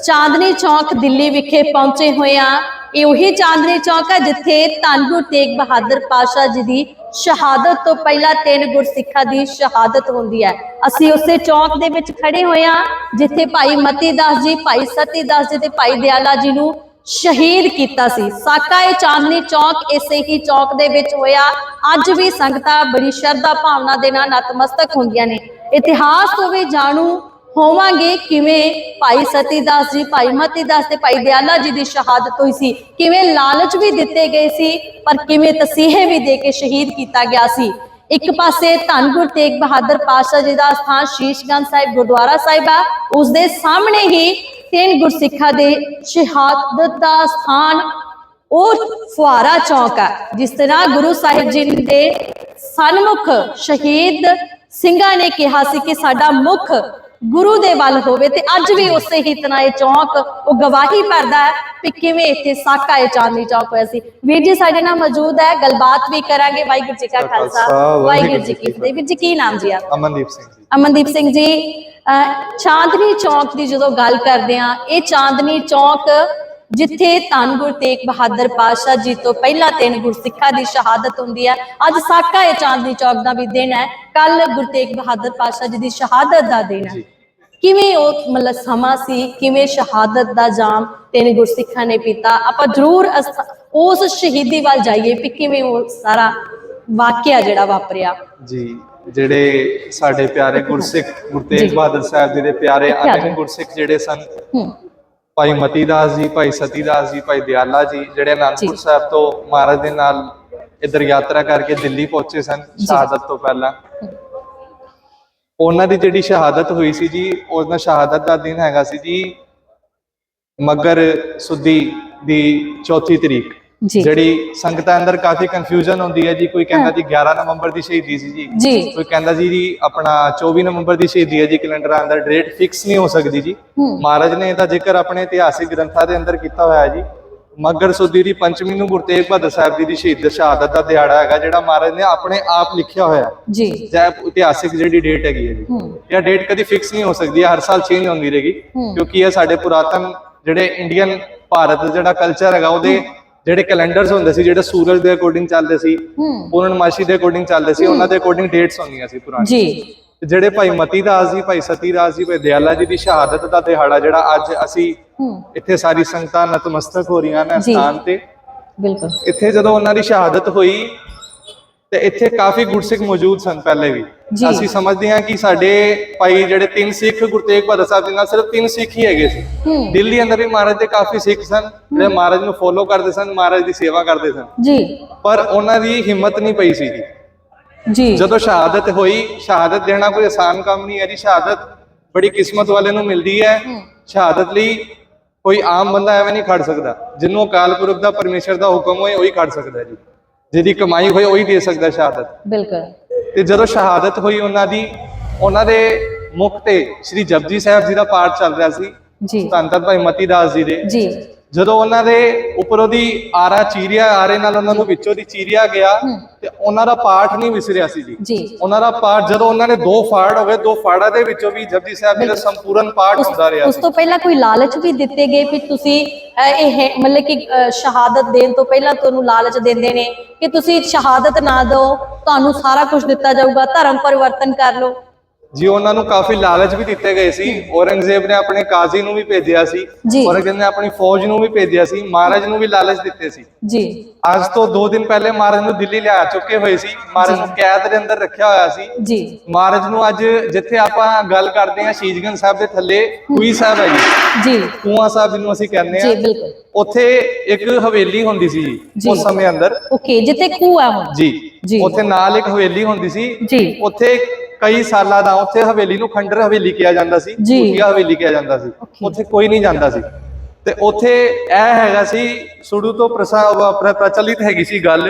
ਚਾਂਦਨੀ ਚੌਕ ਦਿੱਲੀ ਵਿਖੇ ਪਹੁੰਚੇ ਹੋਏ ਆ ਇਹ ਉਹੀ ਚਾਂਦਨੀ ਚੌਕ ਹੈ ਜਿੱਥੇ ਧੰਨ ਗੁਰੂ ਤੇਗ ਬਹਾਦਰ ਪਾਸ਼ਾ ਜੀ ਦੀ ਸ਼ਹਾਦਤ ਤੋਂ ਪਹਿਲਾਂ ਤਿੰਨ ਗੁਰਸਿੱਖਾਂ ਦੀ ਸ਼ਹਾਦਤ ਹੁੰਦੀ ਹੈ। ਅਸੀਂ ਉਸੇ ਚੌਕ ਦੇ ਵਿੱਚ ਖੜੇ ਹੋਏ ਆ ਜਿੱਥੇ ਭਾਈ ਮਤੀ ਦਾਸ ਜੀ, ਭਾਈ ਸਤੀ ਦਾਸ ਜੀ ਤੇ ਭਾਈ ਦਿਆਲਾ ਜੀ ਨੂੰ ਸ਼ਹੀਦ ਕੀਤਾ ਸੀ। ਸਾਕਾ ਇਹ ਚਾਂਦਨੀ ਚੌਕ ਇਸੇ ਹੀ ਚੌਕ ਦੇ ਵਿੱਚ ਹੋਇਆ। ਅੱਜ ਵੀ ਸੰਗਤਾਂ ਬੜੀ ਸ਼ਰਧਾ ਭਾਵਨਾ ਦੇ ਨਾਲ ਨਤਮਸਤਕ ਹੁੰਦੀਆਂ ਨੇ। ਇਤਿਹਾਸ ਤੋਂ ਵੀ ਜਾਣੂ ਹੋਵਾਂਗੇ ਕਿਵੇਂ? ਭਾਈ ਸਤੀ ਦਾਸ ਜੀ, ਭਾਈ ਮਤੀ ਦਾਸ ਤੇ ਭਾਈ ਦਿਆਲਾ ਜੀ ਦੀ ਸ਼ਹਾਦਤ ਹੋਈ ਸੀ। ਕਿਵੇਂ ਲਾਲਚ ਵੀ ਦਿੱਤੇ ਗਏ ਸੀ, ਪਰ ਕਿਵੇਂ ਤਸੀਹੇ ਵੀ ਦੇ ਕੇ ਸ਼ਹੀਦ ਕੀਤਾ ਗਿਆ ਸੀ। ਇੱਕ ਪਾਸੇ ਧੰਨ ਗੁਰੂ ਤੇਗ ਬਹਾਦਰ ਪਾਤਸ਼ਾਹ ਜੀ ਦਾ ਸਥਾਨ ਸ਼ੀਸ਼ਗੰਜ ਸਾਹਿਬ ਗੁਰਦੁਆਰਾ ਸਾਹਿਬ ਆ, ਉਸ ਦੇ ਸਾਹਮਣੇ ਹੀ ਤਿੰਨ ਗੁਰਸਿੱਖਾਂ ਦੇ ਸ਼ਹਾਦਤ ਦਾ ਸਥਾਨ, ਉਹ ਫੁਆਰਾ ਚੌਕ ਆ, ਜਿਸ ਤਰ੍ਹਾਂ ਗੁਰੂ ਸਾਹਿਬ ਜੀ ਦੇ ਸਨਮੁਖ ਸ਼ਹੀਦ ਸਿੰਘਾਂ ਨੇ ਕਿਹਾ ਸੀ ਕਿ ਸਾਡਾ ਮੁਖ ਗੁਰੂ ਦੇ ਵੱਲ ਹੋਵੇ ਤੇ ਅੱਜ ਵੀ ਉਸੇ ਹੀ ਇਹ ਚੌਕ ਉਹ ਗਵਾਹੀ ਭਰਦਾ ਹੈ ਕਿ ਕਿਵੇਂ ਇੱਥੇ ਸਾਕਾ ਇਹ ਚਾਂਦਨੀ ਚੌਕ ਹੋਇਆ ਸੀ। ਵੀਰ ਜੀ ਸਾਡੇ ਨਾਲ ਮੌਜੂਦ ਹੈ ਗੱਲਬਾਤ ਵੀ ਕਰਾਂਗੇ। ਵਾਹਿਗੁਰੂ ਜੀ ਕਾ ਖਾਲਸਾ। ਵਾਹਿਗੁਰੂ ਜੀ ਕੀ ਫਤਿਹ। ਵੀਰ ਜੀ ਕੀ ਨਾਮ ਜੀ ਆ ਅਮਨਦੀਪ ਸਿੰਘ ਜੀ। ਅਮਨਦੀਪ ਸਿੰਘ ਜੀ ਚਾਂਦਨੀ ਚੌਕ ਦੀ ਜਦੋਂ ਗੱਲ ਕਰਦੇ ਆ ਇਹ ਚਾਂਦਨੀ ਚੌਕ ਜਿੱਥੇ ਧੰਨ ਗੁਰੂ ਤੇਗ ਬਹਾਦਰ ਪਾਤਸ਼ਾਹ ਜੀ ਤੋਂ ਪਹਿਲਾਂ ਤਿੰਨ ਗੁਰਸਿੱਖਾਂ ਦੀ ਸ਼ਹਾਦਤ ਹੁੰਦੀ ਹੈ। ਅੱਜ ਸਾਕਾ ਇਹ ਚਾਂਦਨੀ ਚੌਕ ਦਾ ਵੀ ਦਿਨ ਹੈ। ਕੱਲ ਗੁਰੂ ਤੇਗ ਬਹਾਦਰ ਪਾਤਸ਼ਾਹ ਜੀ ਦੀ ਸ਼ਹਾਦਤ ਦਾ ਦਿਨ ਹੈ। ਕਿਵੇਂ ਉਹ ਮਤਲਬ ਸਮਾਂ ਸੀ? ਕਿਵੇਂ ਸ਼ਹਾਦਤ ਦਾ ਜਾਮ ਤਿੰਨ ਗੁਰਸਿੱਖਾਂ ਨੇ ਪੀਤਾ? ਆਪਾਂ ਜ਼ਰੂਰ ਉਸ ਸ਼ਹੀਦੀ ਵੱਲ ਜਾਈਏ ਕਿ ਕਿਵੇਂ ਉਹ ਸਾਰਾ ਵਾਕਿਆ ਜਿਹੜਾ ਵਾਪਰਿਆ। ਜੀ ਜਿਹੜੇ ਸਾਡੇ ਪਿਆਰੇ ਗੁਰਸਿੱਖ ਗੁਰੂ ਤੇਗ ਜੀ। ਬਹਾਦਰ ਸਾਹਿਬ ਜੀ ਦੇ ਪਿਆਰੇ। ਅਨੰਦ ਗੁਰਸਿੱਖ ਜਿਹੜੇ ਸਨ ਭਾਈ ਮਤੀ ਦਾਸ ਜੀ ਭਾਈ ਸਤੀ ਦਾਸ ਜੀ ਭਾਈ ਦਿਆਲਾ ਜੀ ਜਿਹੜੇ ਅਨੰਦਪੁਰ। ਸਾਹਿਬ ਤੋਂ ਮਹਾਰਾਜ ਦੇ ਨਾਲ ਇਧਰ ਯਾਤਰਾ ਕਰਕੇ ਦਿੱਲੀ ਪਹੁੰਚੇ ਸਨ ਸ਼ਹਾਦਤ ਤੋਂ ਪਹਿਲਾਂ। ਉਹਨਾਂ ਦੀ ਜਿਹੜੀ ਸ਼ਹਾਦਤ ਹੋਈ ਸੀ ਜੀ ਉਹਨਾਂ ਸ਼ਹਾਦਤ ਦਾ ਦਿਨ ਹੈਗਾ ਸੀ ਜੀ ਮਗਰ ਸੁਦੀ ਦੀ ਚੌਥੀ ਤਰੀਕ। ਜਿਹੜੀ ਸੰਗਤਾਂ ਅੰਦਰ ਕਾਫੀ ਕਨਫਿਊਜ਼ਨ ਹੁੰਦੀ ਹੈ ਜੀ। ਕੋਈ ਕਹਿੰਦਾ ਜੀ 11 ਨਵੰਬਰ ਦੀ ਸ਼ਹੀਦੀ ਸੀ ਜੀ। ਕੋਈ ਕਹਿੰਦਾ ਜੀ ਜੀ ਆਪਣਾ 24 ਨਵੰਬਰ ਦੀ ਸ਼ਹੀਦੀ ਹੈ ਜੀ ਕੈਲੰਡਰ ਅੰਦਰ ਡੇਟ ਫਿਕਸ ਨਹੀਂ ਹੋ ਸਕਦੀ ਜੀ। ਮਹਾਰਾਜ ਨੇ ਇਹਦਾ ਜ਼ਿਕਰ ਆਪਣੇ ਇਤਿਹਾਸਿਕ ਗ੍ਰੰਥਾਂ ਦੇ ਅੰਦਰ ਕੀਤਾ ਹੋਇਆ ਹੈ ਜੀ ਮਗਰ ਸੁਦੀ ਦੀ ਪੰਚਮੀ ਨੂੰ ਗੁਰੂ ਤੇਗ ਬਹਾਦਰ ਸਾਹਿਬ ਜੀ ਦੀ ਸ਼ਹੀਦ ਸ਼ਹਾਦਤ ਦਾ ਦਿਹਾੜਾ ਹੈਗਾ ਜਿਹੜਾ ਮਹਾਰਾਜ ਨੇ ਆਪਣੇ ਆਪ ਲਿਖਿਆ ਹੋਇਆ ਜੀ। ਜਾਂ ਇਤਿਹਾਸਿਕ ਜਿਹੜੀ ਡੇਟ ਹੈਗੀ ਹੈ ਜੀ। ਇਹ ਡੇਟ ਕਦੀ ਫਿਕਸ ਨਹੀਂ ਹੋ ਸਕਦੀ ਹਰ ਸਾਲ ਚੇਂਜ ਹੁੰਦੀ ਰਹੇਗੀ। ਕਿਉਂਕਿ ਇਹ ਸਾਡੇ ਪੁਰਾਤਨ ਜਿਹੜੇ ਇੰਡੀਅਨ ਭਾਰਤ ਜਿਹੜਾ ਕਲਚਰ ਹੈਗਾ ਉਹਦੇ ਜਿਹੜੇ ਕੈਲੰਡਰਸ ਹੁੰਦੇ ਸੀ ਜਿਹੜੇ ਸੂਰਜ ਦੇ ਅਕੋਰਡਿੰਗ ਚੱਲਦੇ ਸੀ ਪੂਰਨਮਾਸ਼ੀ ਦੇ ਅਕੋਰਡਿੰਗ ਚੱਲਦੇ ਸੀ ਉਹਨਾਂ ਦੇ ਅਕੋਰਡਿੰਗ ਡੇਟਸ ਹੁੰਦੀਆਂ ਸੀ ਪੁਰਾਣੀ ਜੀ। ਜਿਹੜੇ ਭਾਈ ਮਤੀ ਦਾਸ ਜੀ ਭਾਈ ਸਤੀ ਦਾਸ ਜੀ ਭਾਈ ਦਿਆਲਾ ਜੀ ਦੀ ਸ਼ਹਾਦਤ ਦਾ ਦਿਹਾੜਾ ਜਿਹੜਾ ਅੱਜ ਅਸੀਂ ਇੱਥੇ ਸਾਰੀ ਸੰਗਤਾਂ ਨਤਮਸਤਕ ਹੋ ਰਹੀਆਂ ਨੇ। ਸਥਾਨ ਤੇ। ਬਿਲਕੁਲ। ਇੱਥੇ ਜਦੋਂ ਉਹਨਾਂ ਦੀ ਸ਼ਹਾਦਤ ਹੋਈ ਤੇ ਇੱਥੇ ਕਾਫੀ ਗੁਰਸਿੱਖ ਮੌਜੂਦ ਸਨ ਪਹਿਲੇ ਵੀ। ਜੀ। ਅਸੀਂ ਸਮਝਦੇ ਹਾਂ ਕਿ ਸਾਡੇ ਭਾਈ ਜਿਹੜੇ ਤਿੰਨ ਸਿੱਖ ਗੁਰੂ ਤੇਗ ਬਹਾਦਰ ਸਾਹਿਬ ਦੇ ਨਾਲ ਸਿਰਫ ਤਿੰਨ ਸਿੱਖ ਹੀ ਹੈਗੇ ਸੀ। ਦਿੱਲੀ ਅੰਦਰ ਵੀ ਮਹਾਰਾਜ ਦੇ ਕਾਫੀ ਸਿੱਖ ਸਨ ਜਿਹੜੇ ਮਹਾਰਾਜ ਨੂੰ ਫੋਲੋ ਕਰਦੇ ਸਨ ਮਹਾਰਾਜ ਦੀ ਸੇਵਾ ਕਰਦੇ ਸਨ। ਜੀ। ਪਰ ਉਹਨਾਂ ਦੀ ਹਿੰਮਤ ਨਹੀਂ ਪਈ ਸੀ ਜੀ। ਜੀ ਜਦੋਂ ਸ਼ਹਾਦਤ ਹੋਈ ਸ਼ਹਾਦਤ ਦੇਣਾ ਕੋਈ ਆਸਾਨ ਕੰਮ ਨਹੀਂ ਹੈ ਜੀ। ਸ਼ਹਾਦਤ ਬੜੀ ਕਿਸਮਤ ਵਾਲੇ ਨੂੰ ਮਿਲਦੀ ਹੈ। ਸ਼ਹਾਦਤ ਲਈ ਕੋਈ ਆਮ ਬੰਦਾ ਐਵੇਂ ਨਹੀਂ ਖੜ ਸਕਦਾ। ਜਿਹਨੂੰ ਅਕਾਲ ਪੁਰਖ ਦਾ ਪਰਮੇਸ਼ਰ ਦਾ ਹੁਕਮ ਹੋਏ ਉਹੀ ਖੜ ਸਕਦਾ ਜੀ। ਜਿਹਦੀ ਕਮਾਈ ਹੋਏ ਉਹੀ ਦੇ ਸਕਦਾ ਸ਼ਹਾਦਤ। ਬਿਲਕੁਲ। ਤੇ ਜਦੋਂ ਸ਼ਹਾਦਤ ਹੋਈ ਉਹਨਾਂ ਦੀ ਉਹਨਾਂ ਦੇ ਮੁਖ ਤੇ ਸ੍ਰੀ ਜਪਜੀ ਸਾਹਿਬ ਜੀ ਦਾ ਪਾਠ ਚੱਲ ਰਿਹਾ ਸੀ ਜੀ। ਧੰਨ ਭਾਈ ਮਤੀ ਦਾਸ ਜੀ ਦੇ। ਜੀ। ਜਦੋਂ ਉਹਨਾਂ ਦੇ ਉੱਪਰੋਂ ਦੀ ਆਰਾ ਚੀਰਿਆ ਆਰੇ ਨਾਲ ਉਹਨਾਂ ਨੂੰ ਵਿੱਚੋਂ ਦੀ ਚੀਰਿਆ ਗਿਆ ਤੇ ਉਹਨਾਂ ਦਾ ਪਾਠ ਨਹੀਂ ਵਿਸਰਿਆ ਸੀ ਜੀ। ਉਹਨਾਂ ਦਾ ਪਾਠ ਜਦੋਂ ਉਹਨਾਂ ਨੇ ਦੋ ਫਾੜ ਹੋ ਗਏ ਦੋ ਫਾੜਾਂ ਦੇ ਵਿੱਚੋਂ ਵੀ ਜਪਜੀ ਸਾਹਿਬ ਜੀ ਦਾ ਸੰਪੂਰਨ ਪਾਠ ਹੁੰਦਾ ਰਿਹਾ ਉਸ ਤੋਂ ਪਹਿਲਾਂ ਕੋਈ ਲਾਲਚ ਵੀ ਦਿੱਤੇ ਗਏ ਵੀ ਤੁਸੀਂ ਇਹ ਮਤਲਬ ਕਿ ਸ਼ਹਾਦਤ ਦੇਣ ਤੋਂ ਪਹਿਲਾਂ ਤੁਹਾਨੂੰ ਲਾਲਚ ਦਿੰਦੇ ਨੇ ਕਿ ਤੁਸੀਂ ਸ਼ਹਾਦਤ ਨਾ ਦਿਓ ਤੁਹਾਨੂੰ ਸਾਰਾ ਕੁਝ ਦਿੱਤਾ ਜਾਊਗਾ ਧਰਮ ਪਰਿਵਰਤਨ ਕਰ ਲਓ। ਜੀ ਉਹਨਾਂ ਨੂੰ ਕਾਫੀ ਲਾਲਚ ਵੀ ਦਿੱਤੇ ਗਏ ਸੀ। ਔਰੰਗਜ਼ੇਬ ਨੇ ਆਪਣੇ ਕਾਜ਼ੀ ਨੂੰ ਵੀ ਭੇਜਿਆ ਸੀ। ਔਰੰਗਜ਼ੇਬ ਨੇ ਆਪਣੀ ਫੌਜ ਨੂੰ ਵੀ ਭੇਜਿਆ ਸੀ। ਮਹਾਰਾਜ ਨੂੰ ਵੀ ਲਾਲਚ ਦਿੱਤੇ ਸੀ। ਜੀ। ਅੱਜ ਤੋਂ 2 ਦਿਨ ਪਹਿਲੇ ਮਹਾਰਾਜ ਨੂੰ ਦਿੱਲੀ ਲਿਆ ਚੁੱਕੇ ਹੋਏ ਸੀ। ਮਹਾਰਾਜ ਨੂੰ ਕੈਦ ਦੇ ਅੰਦਰ ਰੱਖਿਆ ਹੋਇਆ ਸੀ। ਜੀ। ਮਹਾਰਾਜ ਨੂੰ ਅੱਜ ਜਿੱਥੇ ਆਪਾਂ ਗੱਲ ਕਰਦੇ ਹਾਂ ਸ਼ੀਸ਼ਗੰਜ ਸਾਹਿਬ ਦੇ ਥੱਲੇ ਕੂਈ ਸਾਹਿਬ ਹੈ ਜੀ। ਜੀ ਕੂਆ ਸਾਹਿਬ ਜਿਹਨੂੰ ਅਸੀਂ ਕਹਿੰਦੇ ਜੀ ਆ ਬਿਲਕੁਲ। ਉੱਥੇ ਇੱਕ ਹਵੇਲੀ ਹੁੰਦੀ ਸੀ ਜੀ ਜੀ। ਉਸ ਸਮੇਂ ਅੰਦਰ। ਓਕੇ ਜਿੱਥੇ ਖੂਹ ਆ ਹੁਣ। ਜੀ। ਜੀ। ਉੱਥੇ ਨਾਲ ਇੱਕ ਹਵੇਲੀ ਹੁੰਦੀ ਸੀ। ਜੀ। ਉੱਥੇ ਕਈ ਸਾਲਾਂ ਦਾ ਉੱਥੇ ਹਵੇਲੀ ਨੂੰ ਖੰਡਰ ਹਵੇਲੀ ਕਿਹਾ ਜਾਂਦਾ ਸੀ। ਜੀ। ਭੂਤੀਆ ਹਵੇਲੀ ਕਿਹਾ ਜਾਂਦਾ ਸੀ. ਉੱਥੇ ਕੋਈ ਨਹੀਂ ਜਾਂਦਾ ਸੀ। ਤੇ ਉੱਥੇ ਇਹ ਹੈਗਾ ਸੀ ਸ਼ੁਰੂ ਤੋਂ ਪ੍ਰਚਲਿਤ ਹੈਗੀ ਸੀ ਗੱਲ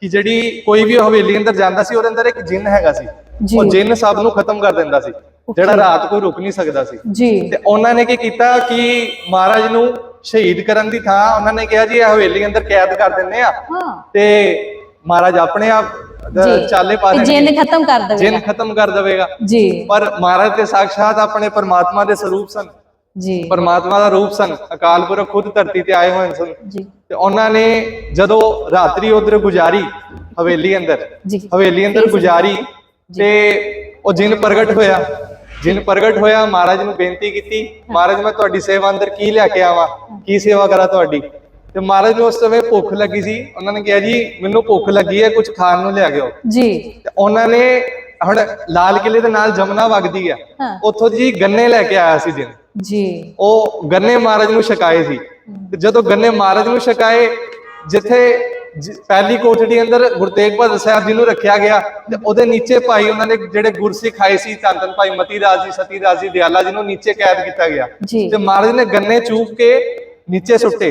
ਕਿ ਜਿਹੜੀ ਕੋਈ ਵੀ ਹਵੇਲੀ ਅੰਦਰ ਜਾਂਦਾ ਸੀ ਉਹਦੇ ਅੰਦਰ ਇੱਕ ਜਿੰਨ ਹੈਗਾ ਸੀ। ਉਹ ਜਿੰਨ ਸਭ ਨੂੰ ਖਤਮ ਕਰ ਦਿੰਦਾ ਸੀ ਜਿਹੜਾ ਰਾਤ ਕੋਈ ਰੁਕ ਨਹੀਂ ਸਕਦਾ ਸੀ। ਜੀ। ਤੇ ਉਹਨਾਂ ਨੇ ਕੀ ਕੀਤਾ ਕਿ ਮਹਾਰਾਜ ਨੂੰ ਸ਼ਹੀਦ ਕਰਨ ਦੀ ਥਾਂ ਉਹਨਾਂ ਨੇ ਕਿਹਾ ਜੀ ਇਹ ਹਵੇਲੀ ਅੰਦਰ ਕੈਦ ਕਰ ਦਿੰਦੇ ਆ। ਤੇ ਮਹਾਰਾਜ ਆਪਣੇ ਆਪ ਚਾਲੇ ਪਾ ਦੇਣਗੇ। ਜਿੰਨ ਖਤਮ ਕਰ ਦੇਵੇਗਾ। ਜਿੰਨ ਖਤਮ ਕਰ ਦੇਵੇਗਾ। ਜੀ। ਪਰ ਮਹਾਰਾਜ ਤੇ ਸਾਖਸ਼ਾਤ ਆਪਣੇ ਪਰਮਾਤਮਾ ਦੇ ਸਰੂਪ ਸਨ। ਜੀ। ਪਰਮਾਤਮਾ ਦਾ ਰੂਪ ਸਨ। ਅਕਾਲ ਪੁਰਖ ਖੁਦ ਧਰਤੀ ਤੇ ਆਏ ਹੋਏ ਸਨ। ਜੀ। ਤੇ ਉਹਨਾਂ ਨੇ ਜਦੋਂ ਰਾਤਰੀ ਉਧਰ ਗੁਜ਼ਾਰੀ ਹਵੇਲੀ ਅੰਦਰ ਹਵੇਲੀ ਅੰਦਰ ਗੁਜ਼ਾਰੀ ਤੇ ਉਹ ਜਿੰਨ ਪ੍ਰਗਟ ਹੋਇਆ ਜਿੰਨ ਪ੍ਰਗਟ ਹੋਇਆ ਮਹਾਰਾਜ ਨੂੰ ਬੇਨਤੀ ਕੀਤੀ ਮਹਾਰਾਜ ਮੈਂ ਤੁਹਾਡੀ ਸੇਵਾ ਅੰਦਰ ਕੀ ਲੈ ਕੇ ਆਵਾਂ ਕੀ ਸੇਵਾ ਕਰਾਂ ਤੁਹਾਡੀ? ਤੇ ਮਹਾਰਾਜ ਨੂੰ ਉਸ ਸਮੇਂ ਭੁੱਖ ਲੱਗੀ ਸੀ। ਉਹਨਾਂ ਨੇ ਕਿਹਾ ਜੀ ਮੈਨੂੰ ਭੁੱਖ ਲੱਗੀ ਹੈ ਕੁਝ ਖਾਣ ਨੂੰ ਲਿਆ ਗਿਓ ਜੀ। ਤੇ ਉਹਨਾਂ ਨੇ ਹੁਣ ਲਾਲ ਕਿਲੇ ਦੇ ਨਾਲ ਜਮਨਾ ਵਗਦੀ ਆ। ਉੱਥੋਂ ਜੀ ਗੰਨੇ ਲੈ ਕੇ ਆਇਆ ਸੀ ਜਿੰਨ। ਜੀ। ਉਹ ਗੰਨੇ ਮਹਾਰਾਜ ਨੂੰ ਛਕਾਏ ਸੀ। ਤੇ ਜਦੋਂ ਗੰਨੇ ਮਹਾਰਾਜ ਨੂੰ ਛਕਾਏ ਜਿੱਥੇ ਪਹਿਲੀ ਕੋਠੜੀ ਅੰਦਰ ਗੁਰੂ ਤੇਗ ਬਹਾਦਰ ਸਾਹਿਬ ਜੀ ਨੂੰ ਰੱਖਿਆ ਗਿਆ ਤੇ ਉਹਦੇ ਨੀਚੇ ਭਾਈ ਉਹਨਾਂ ਨੇ ਜਿਹੜੇ ਗੁਰਸਿੱਖ ਆਏ ਸੀ ਧੰਨ ਭਾਈ ਮਤੀ ਦਾਸ ਜੀ ਸਤੀ ਦਾਸ ਜੀ ਦਿਆਲਾ ਜੀ ਨੂੰ ਨੀਚੇ ਕੈਦ ਕੀਤਾ ਗਿਆ। ਤੇ ਮਹਾਰਾਜ ਨੇ ਗੰਨੇ ਚੂਪ ਕੇ ਨੀਚੇ ਸੁੱਟੇ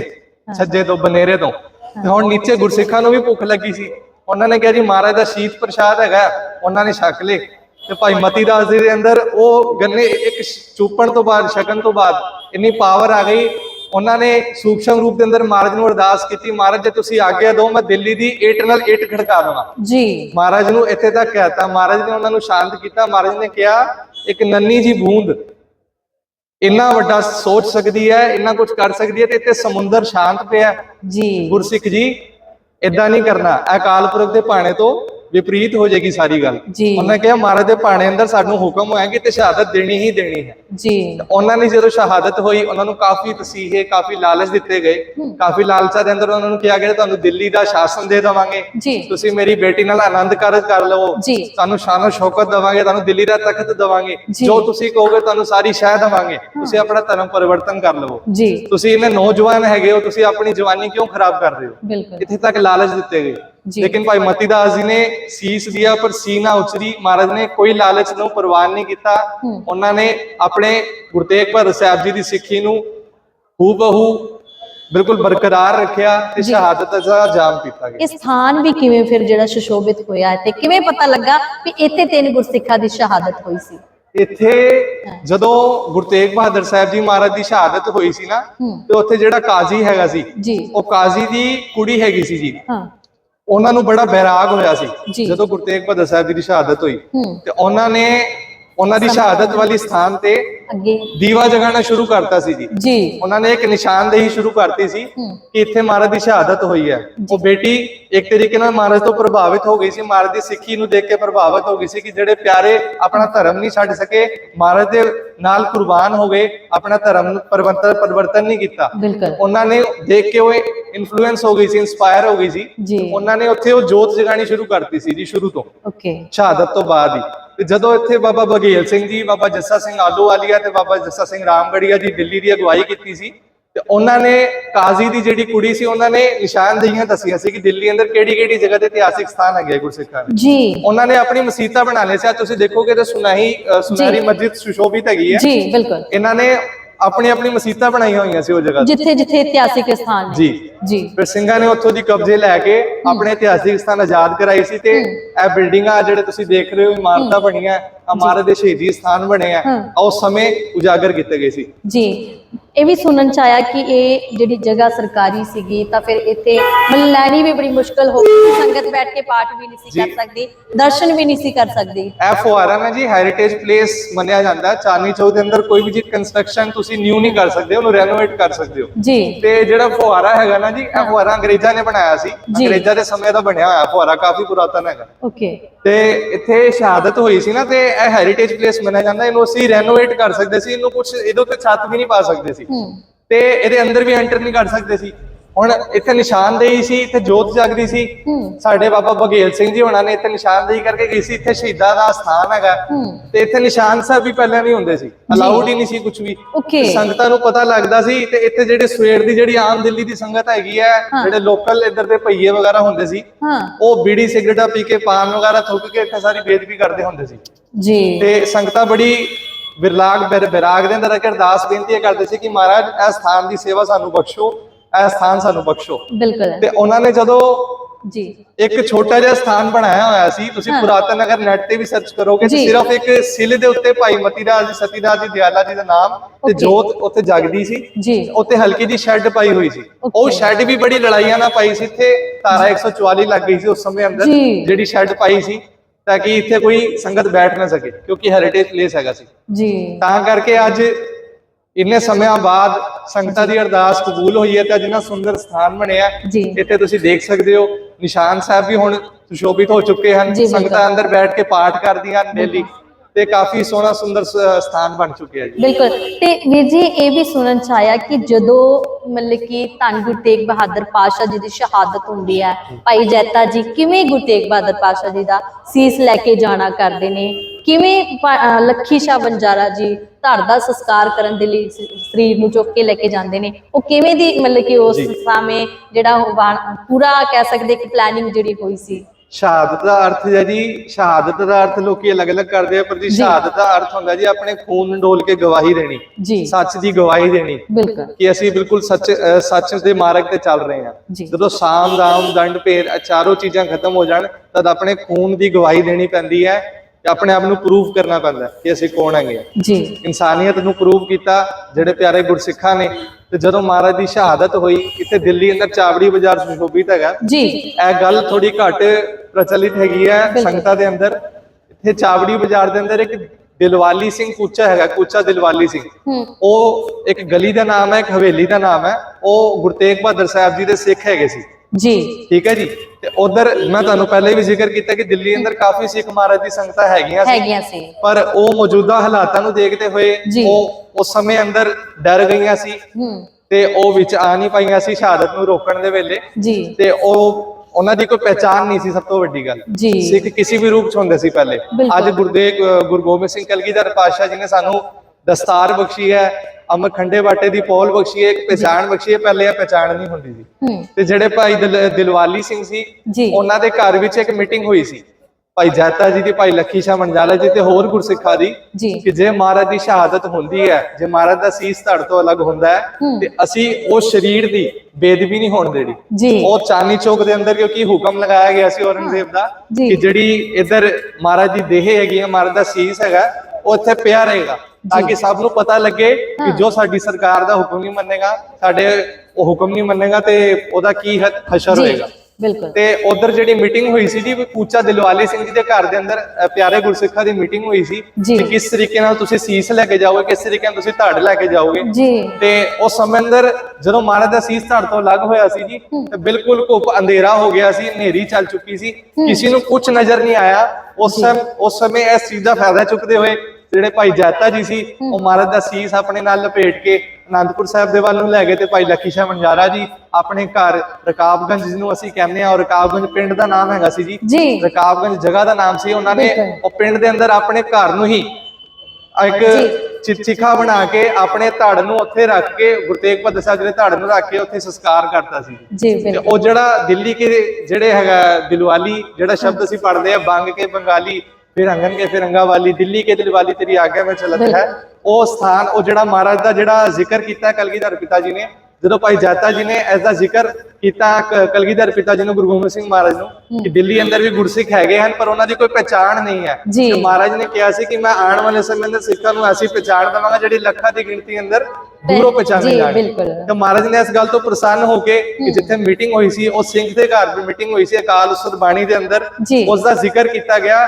ਛੱਜੇ ਤੋਂ ਬਨੇਰੇ ਤੋਂ। ਤੇ ਹੁਣ ਨੀਚੇ ਗੁਰਸਿੱਖਾਂ ਨੂੰ ਵੀ ਭੁੱਖ ਲੱਗੀ ਸੀ। ਉਹਨਾਂ ਨੇ ਕਿਹਾ ਜੀ ਮਹਾਰਾਜ ਦਾ ਸ਼ੀਤ ਪ੍ਰਸ਼ਾਦ ਹੈਗਾ ਉਹਨਾਂ ਨੇ ਛਕ ਲਏ। ਤੇ ਭਾਈ ਮਤੀ ਦਾਸ ਜੀ ਦੇ ਅੰਦਰ ਉਹ ਗੰਨੇ ਇੱਕ ਚੂਪਣ ਤੋਂ ਬਾਅਦ ਛਕਣ ਤੋਂ ਬਾਅਦ ਇੰਨੀ ਪਾਵਰ ਆ ਗਈ ਉਹਨਾਂ ਨੇ ਸੂਖਸ਼ਮ ਰੂਪ ਦੇ ਅੰਦਰ ਮਹਾਰਾਜ ਨੂੰ ਅਰਦਾਸ ਕੀਤੀ ਮਹਾਰਾਜ ਜੇ ਤੁਸੀਂ ਆਗਿਆ ਦਿਓ ਮੈਂ ਦਿੱਲੀ ਦੀ ਏਟ ਨਾਲ ਏਟ ਖੜਕਾ ਦਵਾਂ। ਜੀ। ਮਹਾਰਾਜ ਨੂੰ ਇੱਥੇ ਤੱਕ ਕਹਿਤਾ ਮਹਾਰਾਜ ਨੇ ਉਹਨਾਂ ਨੂੰ ਸ਼ਾਂਤ ਕੀਤਾ ਮਹਾਰਾਜ ਨੇ ਕਿਹਾ ਇੱਕ ਨੰਨੀ ਜੀ ਬੂੰਦ ਇੰਨਾ ਵੱਡਾ ਸੋਚ ਸਕਦੀ ਹੈ ਇੰਨਾ ਕੁਝ ਕਰ ਸਕਦੀ ਹੈ ਤੇ ਇੱਥੇ ਸਮੁੰਦਰ ਸ਼ਾਂਤ ਪਿਆ। ਜੀ। ਗੁਰਸਿੱਖ ਜੀ ਇਦਾਂ ਨਹੀਂ ਕਰਨਾ ਅਕਾਲ ਪੁਰਖ ਦੇ ਭਾਣੇ ਤੋਂ ਵਿਪਰੀਤ ਹੋ ਜਾਏਗੀ ਸਾਰੀ ਗੱਲ। ਜੀ। ਉਹਨੇ ਕਿਹਾ ਮਹਾਰਾਜ ਦੇ ਭਾਣੇ ਅੰਦਰ ਸਾਨੂੰ ਹੁਕਮ ਹੋਇਆ ਕਿ ਤੇ ਸ਼ਹਾਦਤ ਦੇਣੀ ਹੀ ਦੇਣੀ ਹੈ। ਜੀ। ਉਹਨਾਂ ਨੇ ਜਦੋਂ ਸ਼ਹਾਦਤ ਹੋਈ ਉਹਨਾਂ ਨੂੰ ਕਾਫੀ ਤਸੀਹੇ ਕਾਫੀ ਲਾਲਚ ਦਿੱਤੇ ਗਏ। ਕਾਫੀ ਲਾਲਚਾਂ ਦੇ ਅੰਦਰ ਉਹਨਾਂ ਨੂੰ ਕਿਹਾ ਗਿਆ ਤੁਹਾਨੂੰ ਦਿੱਲੀ ਦਾ ਸ਼ਾਸਨ ਦੇ ਦੇਵਾਂਗੇ। ਜੀ। ਤੁਸੀਂ ਮੇਰੀ ਬੇਟੀ ਨਾਲ ਆਨੰਦ ਕਾਰਜ ਕਰ ਲਵੋ। ਜੀ। ਤੁਹਾਨੂੰ ਸ਼ਾਨੋ ਸ਼ੌਕਤ ਦਵਾਂਗੇ ਤੁਹਾਨੂੰ ਦਿੱਲੀ ਦਾ ਤਖਤ ਦਵਾਂਗੇ। ਜੀ। ਜੋ ਤੁਸੀਂ ਕਹੋਗੇ ਤੁਹਾਨੂੰ ਸਾਰੀ ਸ਼ਹਿ ਦਵਾਂਗੇ। ਤੁਸੀਂ ਆਪਣਾ ਧਰਮ ਪਰਿਵਰਤਨ ਕਰ ਲਵੋ। ਜੀ। ਤੁਸੀਂ ਇਹਨੇ ਨੌਜਵਾਨ ਹੈਗੇ ਹੋ ਤੁਸੀਂ ਆਪਣੀ ਜਵਾਨੀ ਕਿਉਂ ਖਰਾਬ ਕਰ ਰਹੇ ਹੋ? ਬਿਲਕੁਲ। ਇੱਥੇ ਤੱਕ ਲਾਲਚ ਦਿੱਤੇ ਗਏ। ਭਾਈ ਮਤੀ ਦਾਸ ਜੀ ਨੇ ਸੀਸ ਦਿਆ ਪਰ ਸੀਨਾ ਉਚਰੀ ਮਹਾਰਾਜ ਨੇ ਕੋਈ ਲਾਲਚ ਨੂੰ ਪ੍ਰਵਾਨ ਨਹੀਂ ਕੀਤਾ। ਉਹਨਾਂ ਨੇ ਆਪਣੇ ਗੁਰੂ ਤੇਗ ਬਹਾਦਰ ਸਾਹਿਬ ਜੀ ਦੀ ਸਿੱਖੀ ਨੂੰ ਹੂ ਬਹੂ ਬਿਲਕੁਲ ਬਰਕਰਾਰ ਰੱਖਿਆ ਤੇ ਸ਼ਹਾਦਤ ਦਾ ਜਾਮ ਪੀਤਾ ਗਿਆ। ਇਹ ਸਥਾਨ ਵੀ ਕਿਵੇਂ ਫਿਰ ਜਿਹੜਾ ਸੁਸ਼ੋਭਿਤ ਹੋਇਆ ਤੇ ਕਿਵੇਂ ਪਤਾ ਲੱਗਾ ਵੀ ਇੱਥੇ ਤਿੰਨ ਗੁਰਸਿੱਖਾਂ ਦੀ ਸ਼ਹਾਦਤ ਹੋਈ ਸੀ? ਇੱਥੇ ਜਦੋਂ ਗੁਰੂ ਤੇਗ ਬਹਾਦਰ ਸਾਹਿਬ ਜੀ ਮਹਾਰਾਜ ਦੀ ਸ਼ਹਾਦਤ ਹੋਈ ਸੀ ਨਾ ਤੇ ਉੱਥੇ ਜਿਹੜਾ ਕਾਜ਼ੀ ਹੈਗਾ ਸੀ ਉਹ ਕਾਜ਼ੀ ਦੀ ਕੁੜੀ ਹੈਗੀ ਸੀ ਜੀ। ਹਾਂ। ਉਹਨਾਂ ਨੂੰ ਬੜਾ ਬੈਰਾਗ ਹੋਇਆ। ਸੀ ਜਦੋਂ ਗੁਰੂ ਤੇਗ ਬਹਾਦਰ ਸਾਹਿਬ ਜੀ ਦੀ ਸ਼ਹਾਦਤ ਹੋਈ ਤੇ ਉਹਨਾਂ ਨੇ ਉਹਨਾਂ ਦੀ ਸ਼ਹਾਦਤ ਵਾਲੀ ਸਥਾਨ ਤੇ ਅੱਗੇ। ਦੀਵਾ ਜਗਾਉਣਾ ਸ਼ੁਰੂ ਕਰਤਾ ਸੀ ਜੀ। ਜੀ। ਉਹਨਾਂ ਨੇ ਇੱਕ ਨਿਸ਼ਾਨਦੇਹੀ ਸ਼ੁਰੂ ਕਰਤੀ ਸੀ ਕਿ ਇੱਥੇ ਮਹਾਰਾਜ ਦੀ ਸ਼ਹਾਦਤ ਹੋਈ ਹੈ। ਉਹ ਬੇਟੀ ਇੱਕ ਤਰੀਕੇ ਨਾਲ ਮਹਾਰਾਜ ਤੋਂ ਪ੍ਰਭਾਵਿਤ ਹੋ ਗਈ ਸੀ। ਮਹਾਰਾਜ ਦੀ ਸਿੱਖੀ ਨੂੰ ਦੇਖ ਕੇ ਪ੍ਰਭਾਵਿਤ ਹੋ ਗਈ ਸੀ ਕਿ ਜਿਹੜੇ ਪਿਆਰੇ ਆਪਣਾ ਧਰਮ ਨਹੀਂ ਛੱਡ ਸਕੇ ਮਹਾਰਾਜ ਦੇ ਨਾਲ ਕੁਰਬਾਨ ਹੋ ਗਏ ਆਪਣਾ ਧਰਮ ਨੂੰ ਪਰਿਵਰਤਨ ਪਰਿਵਰਤਨ ਨਹੀਂ ਕੀਤਾ। ਉਹਨਾਂ ਨੇ ਦੇਖ ਕੇ ਉਹ ਇਨਫਲੂਐਂਸ ਹੋ ਗਈ ਸੀ ਇਨਸਪਾਇਰ ਹੋ ਗਈ ਸੀ। ਉਹਨਾਂ ਨੇ ਉੱਥੇ ਉਹ ਜੋਤ ਜਗਾਣੀ ਸ਼ੁਰੂ ਕਰਤੀ ਸੀ ਜੀ ਸ਼ੁਰੂ ਤੋਂ। ਓਕੇ ਸ਼ਹਾਦਤ ਤੋਂ ਬਾਅਦ ਹੀ। ਤੇ ਜਦੋਂ ਇੱਥੇ ਬਾਬਾ ਬਘੇਲ ਸਿੰਘ ਜੀ ਬਾਬਾ ਜੱਸਾ ਸਿੰਘ ਆਲੂਵਾਲੀਆ ਤੇ ਬਾਬਾ ਜੱਸਾ ਸਿੰਘ ਰਾਮਗੜੀਆ ਜੀ ਦਿੱਲੀ ਦੀ ਅਗਵਾਈ ਕੀਤੀ ਸੀ ਤੇ ਉਹਨਾਂ ਨੇ ਕਾਜ਼ੀ ਦੀ ਜਿਹੜੀ ਕੁੜੀ ਸੀ ਉਹਨਾਂ ਨੇ ਨਿਸ਼ਾਨਦੇਹੀਆਂ ਦੱਸੀਆਂ ਸੀ ਕਿ ਦਿੱਲੀ ਅੰਦਰ ਕਿਹੜੀ ਕਿਹੜੀ ਜਗ੍ਹਾ ਤੇ ਇਤਿਹਾਸਿਕ ਸਥਾਨ ਹੈਗੇ ਗੁਰਸਿੱਖਾਂ ਦੇ। ਜੀ। ਉਹਨਾਂ ਨੇ ਆਪਣੀ ਮਸੀਤਾਂ ਬਣਾ ਲਿਆ ਸੀ। ਤੁਸੀਂ ਦੇਖੋਗੇ ਤੇ ਸੁਨਾਹੀ ਜੀ। ਮਸਜਿਦ ਸੁਸ਼ੋਭਿਤ ਹੈਗੀ ਹੈ। ਜੀ ਬਿਲਕੁਲ। ਇਹਨਾਂ ਨੇ ਆਪਣੀ ਆਪਣੀ ਮਸੀਤਾਂ ਬਣਾਈਆਂ ਹੋਈਆਂ ਸੀ ਉਹ ਜਗ੍ਹਾ ਤੇ। ਜਿੱਥੇ ਜਿੱਥੇ ਇਤਿਹਾਸਿਕ ਸਥਾਨ ਨੇ ਜੀ। ਜੀ। ਫਿਰ ਸਿੰਘਾਂ ਨੇ ਉੱਥੋਂ ਦੀ ਕਬਜ਼ੇ ਲੈ ਕੇ ਆਪਣੇ ਇਤਿਹਾਸਿਕ ਸਥਾਨ ਆਜ਼ਾਦ ਕਰਾਈ ਸੀ ਤੇ ਇਹ ਬਿਲਡਿੰਗਾਂ ਜਿਹੜੇ ਤੁਸੀਂ ਦੇਖ ਰਹੇ ਹੋ ਇਮਾਰਤਾਂ ਬਣੀਆਂ ਇਮਾਰਤ ਦੇ ਸ਼ਹੀਦੀ ਸਥਾਨ ਬਣੇ ਆ। ਹਾਂ। ਆਹ ਉਸ ਸਮੇਂ ਉਜਾਗਰ ਕੀਤੇ ਗਏ ਸੀ। ਜੀ। ਇਹ ਵੀ ਸੁਣਨ ਚ ਆਇਆ ਕਿ ਇਹ ਜਿਹੜੀ ਜਗ੍ਹਾ ਸਰਕਾਰੀ ਸੀਗੀ ਤਾਂ ਫਿਰ ਇੱਥੇ ਲੈਣੀ ਵੀ ਬੜੀ ਮੁਸ਼ਕਲ ਹੋ ਗਈ ਸੰਗਤ ਬੈਠ ਕੇ ਪਾਠ ਵੀ ਨਹੀਂ ਸੀ ਕਰ। ਸਕਦੀ ਦਰਸ਼ਨ ਵੀ ਨਹੀਂ ਸੀ ਕਰ ਸਕਦੀ। ਇਹ ਫੁਹਾਰਾ ਨਾ ਜੀ ਹੈਰੀਟੇਜ ਪਲੇਸ ਮੰਨਿਆ ਜਾਂਦਾ ਚਾਂਦਨੀ ਚੌਕ ਦੇ ਅੰਦਰ ਕੋਈ ਵੀ ਜੀ ਕੰਸਟਰਕਸ਼ਨ ਤੁਸੀਂ ਨਿਊ ਨਹੀਂ ਕਰ ਸਕਦੇ ਉਹਨੂੰ ਰੈਨੋਵੇਟ ਕਰ ਸਕਦੇ ਹੋ। ਜੀ। ਤੇ ਜਿਹੜਾ ਫੁਹਾਰਾ ਹੈਗਾ ਨਾ ਜੀ ਇਹ ਫੁਹਾਰਾ ਅੰਗਰੇਜ਼ਾਂ ਨੇ ਬਣਾਇਆ ਸੀ। ਅੰਗਰੇਜ਼ਾਂ ਦੇ ਸਮੇਂ ਦਾ ਬਣਿਆ ਹੋਇਆ ਫੁਹਾਰਾ ਕਾਫੀ ਪੁਰਾਤਨ ਹੈਗਾ। ਓਕੇ। ਤੇ ਇੱਥੇ ਸ਼ਹਾਦਤ ਹੋਈ ਸੀ ਨਾ ਤੇ ਇਹ ਹੈਰੀਟੇਜ ਪਲੇਸ ਮੰਨਿਆ ਜਾਂਦਾ ਇਹਨੂੰ ਅਸੀਂ ਰੈਨੋਵੇਟ ਕਰ ਸਕਦੇ ਸੀ ਇਹਨੂੰ ਕੁਝ ਇਹਦੇ ਉੱਤੇ ਛੱਤ ਵੀ ਨਹੀਂ ਪਾ ਸਕਦੇ ਸੀ। ਹੂੰ। ਤੇ ਇਹਦੇ ਅੰਦਰ ਵੀ ਐਂਟਰ ਨਹੀਂ ਕਰ ਸਕਦੇ ਸੀ। ਹੁਣ ਇੱਥੇ ਨਿਸ਼ਾਨਦੇਹੀ ਸੀ ਇੱਥੇ ਜੋਤ ਜਗਦੀ ਸੀ। ਸਾਡੇ ਬਾਬਾ ਬਘੇਲ ਸਿੰਘ ਜੀ ਹੋਣਾ ਨੇ ਇੱਥੇ ਨਿਸ਼ਾਨਦੇਹੀ ਕਰਕੇ ਗਈ ਸੀ। ਇੱਥੇ ਸ਼ਹੀਦਾਂ ਦਾ ਸਥਾਨ ਹੈਗਾ। ਤੇ ਇੱਥੇ ਨਿਸ਼ਾਨ ਸਾਹਿਬ ਵੀ ਪਹਿਲਾਂ ਨਹੀਂ ਹੁੰਦੇ ਸੀ। ਅਲਾਉਡ ਹੀ ਨਹੀਂ ਸੀ ਕੁਝ ਵੀ। ਸੰਗਤਾਂ ਨੂੰ ਪਤਾ ਲੱਗਦਾ ਸੀ ਤੇ ਇੱਥੇ ਜਿਹੜੇ ਸਵੇਰ ਦੀ ਜਿਹੜੀ ਆਮ ਦਿੱਲੀ ਦੀ ਸੰਗਤ ਹੈਗੀ ਹੈ ਜਿਹੜੇ ਲੋਕਲ ਇੱਧਰ ਦੇ ਭਈਏ ਵਗੈਰਾ ਹੁੰਦੇ ਸੀ ਉਹ ਬੀੜੀ ਸਿਗਰਟਾਂ ਪੀ ਕੇ ਪਾਨ ਵਗੈਰਾ ਥੁੱਕ ਕੇ ਇੱਥੇ ਸਾਰੀ ਬੇਦਬੀ ਕਰਦੇ ਹੁੰਦੇ ਸੀ। ਜੀ। ਤੇ ਸੰਗਤਾਂ ਬੜੀ ਵਿਰਲਾਗ ਵਿਰਾਗ ਦੇ ਅੰਦਰ ਅਰਦਾਸ ਬੇਨਤੀ ਕਰਦੇ ਸੀ ਕਿ ਮਹਾਰਾਜ ਇਹ ਸਥਾਨ ਦੀ ਸੇਵਾ ਸਾਨੂੰ ਬਖਸ਼ੋ ਇਹ ਸਥਾਨ ਸਾਨੂੰ ਬਖਸ਼ੋ ਬਿਲਕੁਲ ਤੇ ਉਹਨਾਂ ਨੇ ਜਦੋਂ ਜੀ ਇੱਕ ਛੋਟਾ ਜਿਹਾ ਸਥਾਨ ਬਣਾਇਆ ਹੋਇਆ ਸੀ ਤੁਸੀਂ। ਪੁਰਾਤਨ ਨਗਰ ਨੈਟ ਤੇ ਵੀ ਸਰਚ ਕਰੋਗੇ ਤੇ ਜੀ। ਸਿਰਫ ਇੱਕ ਸਿਲ ਦੇ ਉੱਤੇ ਭਾਈ ਮਤੀਦਾਸ ਜੀ ਸਤੀਦਾਸ ਜੀ ਦਿਆਲਾ ਜੀ ਦਾ ਨਾਮ ਤੇ. ਜੋਤ ਉੱਥੇ ਜਗਦੀ ਸੀ ਜੀ ਉੱਥੇ ਹਲਕੀ ਦੀ ਸ਼ੈੱਡ ਪਾਈ ਹੋਈ ਸੀ ਉਹ. ਸ਼ੈੱਡ ਵੀ ਬੜੀ ਲੜਾਈਆਂ ਨਾਲ ਪਾਈ ਸੀ ਇੱਥੇ ਧਾਰਾ 144 ਲੱਗ ਗਈ ਸੀ ਉਸ ਸਮੇਂ ਅੰਦਰ ਜੀ। ਜਿਹੜੀ ਸ਼ੈੱਡ ਪਾਈ ਸੀ ਤਾਂ ਕਿ ਇੱਥੇ ਕੋਈ ਸੰਗਤ ਬੈਠ ਨਾ ਸਕੇ ਕਿਉਂਕਿ ਹੈਰੀਟੇਜ ਪਲੇਸ ਹੈਗਾ ਸੀ। ਜੀ। ਤਾਂ ਕਰਕੇ ਅੱਜ ਇੰਨੇ ਸਮਿਆਂ ਬਾਅਦ ਸੰਗਤਾਂ ਦੀ ਅਰਦਾਸ ਕਬੂਲ ਹੋਈ ਹੈ ਤੇ ਅੱਜ ਇਹਨਾਂ ਸੁੰਦਰ ਸਥਾਨ ਬਣਿਆ ਇੱਥੇ ਤੁਸੀਂ ਦੇਖ ਸਕਦੇ ਹੋ ਨਿਸ਼ਾਨ ਸਾਹਿਬ ਵੀ ਹੁਣ ਸੁਸ਼ੋਭਿਤ ਹੋ ਚੁੱਕੇ ਹਨ। ਸੰਗਤਾਂ ਅੰਦਰ ਬੈਠ ਕੇ ਪਾਠ ਕਰਦੀਆਂ ਹਨ ਡੇਲੀ ਤੇ ਕਾਫੀ ਸੋਹਣਾ ਸੁੰਦਰ ਸ- ਸਥਾਨ ਬਣ ਚੁੱਕਿਆ ਜੀ। ਬਿਲਕੁਲ। ਤੇ ਵੀਰ ਜੀ ਇਹ ਵੀ ਸੁਣਨ ਚ ਆਇਆ ਕਿ ਜਦੋਂ ਮਤਲਬ ਕਿ ਧੰਨ ਗੁਰੂ ਤੇਗ ਬਹਾਦਰ ਪਾਤਸ਼ਾਹ ਜੀ ਦੀ ਸ਼ਹਾਦਤ ਹੁੰਦੀ ਹੈ ਭਾਈ ਜੈਤਾ ਜੀ ਕਿਵੇਂ ਗੁਰੂ ਤੇਗ ਬਹਾਦਰ ਪਾਤਸ਼ਾਹ ਜੀ ਦਾ ਸੀਸ ਲੈ ਕੇ ਜਾਣਾ ਕਰਦੇ ਨੇ? ਕਿਵੇਂ ਲੱਖੀ ਸ਼ਾਹ ਬੰਜਾਰਾ ਜੀ ਧੜ ਦਾ ਸੰਸਕਾਰ ਕਰਨ ਦੇ ਲਈ ਸ- ਸਰੀਰ ਨੂੰ ਚੁੱਕ ਕੇ ਲੈ ਕੇ ਜਾਂਦੇ ਨੇ? ਉਹ ਕਿਵੇਂ ਦੀ ਮਤਲਬ ਕਿ ਉਸ। ਸਮੇਂ ਜਿਹੜਾ ਪੂਰਾ ਕਹਿ ਸਕਦੇ ਕਿ ਪਲੈਨਿੰਗ ਜਿਹੜੀ ਹੋਈ ਸੀ? ਸ਼ਹਾਦਤ ਦਾ ਅਰਥ ਹੈ ਜੀ ਸ਼ਹਾਦਤ ਦਾ ਅਰਥ ਲੋਕੀ ਅਲੱਗ-ਅਲੱਗ ਕਰਦੇ ਆ ਪਰ ਜੀ। ਸ਼ਹਾਦਤ ਦਾ ਅਰਥ ਹੁੰਦਾ ਜੀ ਆਪਣੇ ਖੂਨ ਡੋਲ ਕੇ ਗਵਾਹੀ ਦੇਣੀ ਜੀ। ਸੱਚ ਦੀ ਗਵਾਹੀ ਦੇਣੀ ਬਿਲਕੁਲ। ਕਿ ਅਸੀਂ ਬਿਲਕੁਲ ਸੱਚ ਸੱਚ ਦੇ ਮਾਰਗ ਤੇ ਚੱਲ ਰਹੇ ਹਾਂ। ਜਦੋਂ ਸਾਮ ਦਾਮ ਦੰਡ ਭੇਦ ਚਾਰੋਂ ਚੀਜ਼ਾਂ ਖਤਮ ਹੋ ਜਾਣ ਤਦ ਆਪਣੇ ਖੂਨ ਦੀ ਗਵਾਹੀ ਦੇਣੀ ਪੈਂਦੀ ਹੈ ਤੇ ਆਪਣੇ ਆਪ ਨੂੰ ਪ੍ਰੂਫ ਕਰਨਾ ਪੈਂਦਾ ਕਿ ਅਸੀਂ ਕੌਣ ਹੈਗੇ ਜੀ। ਇਨਸਾਨੀਅਤ ਨੂੰ ਪ੍ਰੂਵ ਕੀਤਾ ਜਿਹੜੇ ਪਿਆਰੇ ਗੁਰਸਿੱਖਾਂ ਨੇ ਤੇ ਜਦੋਂ ਮਹਾਰਾਜ ਦੀ ਸ਼ਹਾਦਤ ਹੋਈ ਇੱਥੇ ਦਿੱਲੀ ਅੰਦਰ ਚਾਵੜੀ ਬਾਜ਼ਾਰ ਸੁਸ਼ੋਭਿਤ ਹੈਗਾ। ਜੀ। ਇਹ ਗੱਲ ਥੋੜੀ ਘੱਟ ਪ੍ਰਚਲਿਤ ਹੈਗੀ ਹੈ। ਸੰਗਤਾਂ ਦੇ ਅੰਦਰ। ਇੱਥੇ ਚਾਵੜੀ ਬਾਜ਼ਾਰ ਦੇ ਅੰਦਰ ਇੱਕ ਦਿਲਵਾਲੀ ਸਿੰਘ ਕੂਚਾ ਹੈਗਾ ਕੂਚਾ ਦਿਲਵਾਲੀ ਸਿੰਘ। ਉਹ ਇੱਕ ਗਲੀ ਦਾ ਨਾਮ ਹੈ ਇੱਕ ਹਵੇਲੀ ਦਾ ਨਾਮ ਹੈ। ਉਹ ਗੁਰੂ ਤੇਗ ਬਹਾਦਰ ਸਾਹਿਬ ਜੀ ਦੇ ਸਿੱਖ ਹੈਗੇ ਸੀ। ਜੀ। ਠੀਕ ਹੈ ਜੀ। ਤੇ ਉਧਰ ਮੈਂ ਤੁਹਾਨੂੰ ਪਹਿਲੇ ਵੀ ਜ਼ਿਕਰ ਕੀਤਾ ਕਿ ਦਿੱਲੀ ਅੰਦਰ ਕਾਫੀ ਸਿੱਖ ਮਹਾਰਾਜ ਦੀ ਸੰਗਤਾਂ ਹੈਗੀਆਂ ਸੀ। ਹੈਗੀਆਂ ਸੀ। ਪਰ ਉਹ ਮੌਜੂਦਾ ਹਾਲਾਤਾਂ ਨੂੰ ਦੇਖਦੇ ਹੋਏ। ਉਹ ਉਸ ਸਮੇਂ ਅੰਦਰ ਡਰ ਗਈਆਂ ਸੀ। ਹੂੰ। ਤੇ ਉਹ ਵਿੱਚ ਆ ਨਹੀਂ ਪਾਈਆਂ ਸੀ ਸ਼ਹਾਦਤ ਨੂੰ ਰੋਕਣ ਦੇ ਵੇਲੇ। ਜੀ। ਤੇ ਉਹ ਉਹਨਾਂ ਦੀ ਕੋਈ ਪਹਿਚਾਨ ਨਹੀਂ ਸੀ ਸਭ ਤੋਂ ਵੱਡੀ ਗੱਲ। ਸਿੱਖ ਕਿਸੇ ਵੀ ਰੂਪ ਚ ਹੁੰਦੇ ਸੀ ਪਹਿਲੇ। ਅੱਜ ਗੁਰਦੇਵ ਗੁਰੂ ਗੋਬਿੰਦ ਸਿੰਘ ਕਲਗੀਧਰ ਪਾਤਸ਼ਾਹ ਜੀ ਨੇ ਸਾਨੂੰ ਦਸਤਾਰ ਬਖਸ਼ੀ ਹੈ ਅਮਰ ਖੰਡੇ ਬਾਟੇ ਦੀ ਪੌਲ ਬਖਸ਼ੀ ਹੈ ਇੱਕ ਪਹਿਚਾਨ ਬਖਸ਼ੀ ਹੈ ਪਹਿਲੇ ਇਹ ਪਹਿਚਾਨ ਨਹੀਂ ਹੁੰਦੀ ਸੀ। ਤੇ ਜਿਹੜੇ ਭਾਈ ਦਿਲ- ਦਿਲਵਾਲੀ ਸਿੰਘ ਸੀ ਉਹਨਾਂ ਦੇ ਘਰ ਵਿੱਚ ਇੱਕ ਮੀਟਿੰਗ ਹੋਈ ਸੀ। ਭਾਈ ਜੈਤਾ ਜੀ ਦੀ ਭਾਈ ਲੱਖੀ ਸ਼ਾਹ ਮੰਡਾਲਾ ਜੀ ਤੇ ਹੋਰ ਗੁਰਸਿੱਖਾਂ ਦੀ ਕਿ ਜੇ ਮਹਾਰਾਜ ਦੀ ਸ਼ਹਾਦਤ ਹੁੰਦੀ ਹੈ ਜੇ ਮਹਾਰਾਜ ਦਾ ਸੀਸ ਧੜ ਤੋਂ ਅਲੱਗ ਹੁੰਦਾ ਹੈ। ਤੇ ਅਸੀਂ ਉਸ ਸਰੀਰ ਦੀ ਬੇਦਬੀ ਨਹੀਂ ਹੋਣ ਦੇਣੀ। ਉਹ ਚਾਂਦਨੀ ਚੌਕ ਦੇ ਅੰਦਰ ਕਿਉਂਕਿ ਹੁਕਮ ਲਗਾਇਆ ਗਿਆ ਸੀ ਔਰੰਗਜ਼ੇਬ ਦਾ। ਕਿ ਜਿਹੜੀ ਇੱਧਰ ਮਹਾਰਾਜ ਦੀ ਦੇਹ ਹੈਗੀ ਹੈ ਮਹਾਰਾਜ ਦਾ ਸੀਸ ਹੈਗਾ ਉਹ ਇੱਥੇ ਪਿਆ ਰਹੇਗਾ। ਤਾਂ ਕਿ ਸਭ ਨੂੰ ਪਤਾ ਲੱਗੇ ਕਿ। ਜੋ ਸਾਡੀ ਸਰਕਾਰ ਦਾ ਹੁਕਮ ਨਹੀਂ ਮੰਨੇਗਾ ਸਾਡੇ ਉਹ ਹੁਕਮ ਨਹੀਂ ਮੰਨੇਗਾ ਤੇ ਉਹਦਾ ਕੀ ਹਸ਼ਰ ਹੋਏਗਾ। ਬਿਲਕੁਲ। ਤੇ ਉਧਰ ਜਿਹੜੀ ਮੀਟਿੰਗ ਹੋਈ ਸੀ ਜੀ ਕੂਚਾ ਦਿਲਵਾਲੇ ਸਿੰਘ ਜੀ ਦੇ ਘਰ ਦੇ ਅੰਦਰ ਪਿਆਰੇ ਗੁਰਸਿੱਖਾਂ ਦੀ ਮੀਟਿੰਗ ਹੋਈ ਸੀ। ਕਿ ਕਿਸ ਤਰੀਕੇ ਨਾਲ ਤੁਸੀਂ ਸੀਸ ਲੈ ਕੇ ਜਾਓਗੇ ਕਿਸ ਤਰੀਕੇ ਨਾਲ ਤੁਸੀਂ ਧੜ ਲੈ ਕੇ ਜਾਓਗੇ? ਜੀ। ਤੇ ਉਸ ਸਮੇਂ ਅੰਦਰ ਜਦੋਂ ਮਹਾਰਾਜ ਦਾ ਸੀਸ ਧੜ ਤੋਂ ਅਲੱਗ ਹੋਇਆ ਸੀ ਜੀ ਤੇ ਬਿਲਕੁਲ ਘੁੱਪ ਅੰਧੇਰਾ ਹੋ ਗਿਆ ਸੀ ਹਨੇਰੀ ਚੱਲ ਚੁੱਕੀ ਸੀ। ਕਿਸੇ ਨੂੰ ਕੁਝ ਨਜ਼ਰ ਨਹੀਂ ਆਇਆ। ਉਸ ਸਮੇਂ ਉਸ ਸਮੇਂ ਇਸ ਚੀਜ਼ ਦਾ ਫਾਇਦਾ ਚੁੱਕਦੇ ਹੋਏ ਜਿਹੜੇ ਭਾਈ ਜਾਤਾ ਜੀ ਸੀ ਉਹ ਮਹਾਰਾਜ ਦਾ ਸੀਸ ਆਪਣੇ ਨਾਲ ਲਪੇਟ ਕੇ ਅਨੰਦਪੁਰ ਸਾਹਿਬ ਦੇ ਵੱਲ ਨੂੰ ਲੈ ਗਏ ਤੇ ਭਾਈ ਲੱਖੀ ਸ਼ਾਹ ਵਣਜਾਰਾ ਜੀ ਆਪਣੇ ਘਰ ਰਕਾਬਗੰਜ ਜਿਹਨੂੰ ਅਸੀਂ ਕਹਿੰਦੇ ਆ ਉਹ ਰਕਾਬਗੰਜ ਪਿੰਡ ਦਾ ਨਾਮ ਹੈਗਾ ਸੀ ਜੀ। ਰਕਾਬਗੰਜ ਜਗ੍ਹਾ ਦਾ ਨਾਮ ਸੀ ਉਹਨਾਂ ਨੇ। ਉਹ ਪਿੰਡ ਦੇ ਅੰਦਰ ਆਪਣੇ ਘਰ ਨੂੰ ਹੀ ਇੱਕ ਚਿੱਚੀਖਾ ਬਣਾ ਕੇ ਆਪਣੇ ਧੜ ਨੂੰ ਉੱਥੇ ਰੱਖ ਕੇ ਗੁਰੂ ਤੇਗ ਬਹਾਦਰ ਸਾਹਿਬ ਜਿਹੜੇ ਧੜ ਨੂੰ ਰੱਖ ਕੇ ਉੱਥੇ ਸੰਸਕਾਰ ਕਰਤਾ ਸੀ। ਜੀ ਤੇ ਉਹ ਜਿਹੜਾ ਦਿੱਲੀ ਕੇ ਜਿਹੜੇ ਹੈਗਾ ਦਿਲਵਾਲੀ ਜਿਹੜਾ ਸ਼ਬਦ ਅਸੀਂ ਪੜ੍ਹਦੇ ਆ ਬੰਗ ਕੇ ਬੰਗਾਲੀ ਫਿਰ ਅੰਗਨ ਕੇ ਫਿਰ ਅੰਗਾ ਵਾਲੀ ਦਿੱਲੀ ਕੇ ਦਿਲਵਾਲੀ ਤੇਰੀ ਆਗਿਆ ਵਿੱਚ ਚਲਤ ਹੈ ਉਹ ਸਥਾਨ ਉਹ ਜਿਹੜਾ ਮਹਾਰਾਜ ਦਾ ਜਿਹੜਾ ਜ਼ਿਕਰ ਕੀਤਾ ਕਲਗੀਧਰ ਪਿਤਾ ਜੀ ਨੇ ਜਦੋਂ ਭਾਈ ਜਾਤਾ ਜੀ ਨੇ ਇਸ ਦਾ ਜ਼ਿਕਰ ਕੀਤਾ ਕਲਗੀਧਰ ਪਿਤਾ ਜੀ ਨੂੰ ਗੁਰੂ ਗੋਬਿੰਦ ਸਿੰਘ ਮਹਾਰਾਜ ਨੂੰ ਕਿ ਦਿੱਲੀ ਅੰਦਰ ਵੀ ਗੁਰਸਿੱਖ ਹੈਗੇ ਹਨ ਪਰ ਉਹਨਾਂ ਦੀ ਕੋਈ ਪਛਾਣ ਨਹੀਂ ਹੈ। ਤੇ ਮਹਾਰਾਜ ਨੇ ਕਿਹਾ ਸੀ ਕਿ ਮੈਂ ਆਉਣ ਵਾਲੇ ਸਮੇਂ ਅੰਦਰ ਸਿੱਖਾਂ ਨੂੰ ਐਸੀ ਪਛਾਣ ਦਵਾਂਗਾ ਜਿਹੜੀ ਲੱਖਾਂ ਦੀ ਗਿਣਤੀ ਅੰਦਰ ਦੂਰੋਂ ਪਛਾਣੇ ਜਾਣ। ਤੇ ਮਹਾਰਾਜ ਨੇ ਇਸ ਗੱਲ ਤੋਂ ਪ੍ਰਸੰਨ ਹੋ ਕੇ ਕਿ ਜਿੱਥੇ ਮੀਟਿੰਗ ਹੋਈ ਸੀ ਉਹ ਸਿੰਘ ਦੇ ਘਰ ਦੀ ਮੀਟਿੰਗ ਹੋਈ ਸੀ ਅਕਾਲ ਉਸਤ ਬਾਣੀ ਦੇ ਅੰਦਰ। ਉਸ ਦਾ ਜ਼ਿਕਰ ਕੀਤਾ ਗਿਆ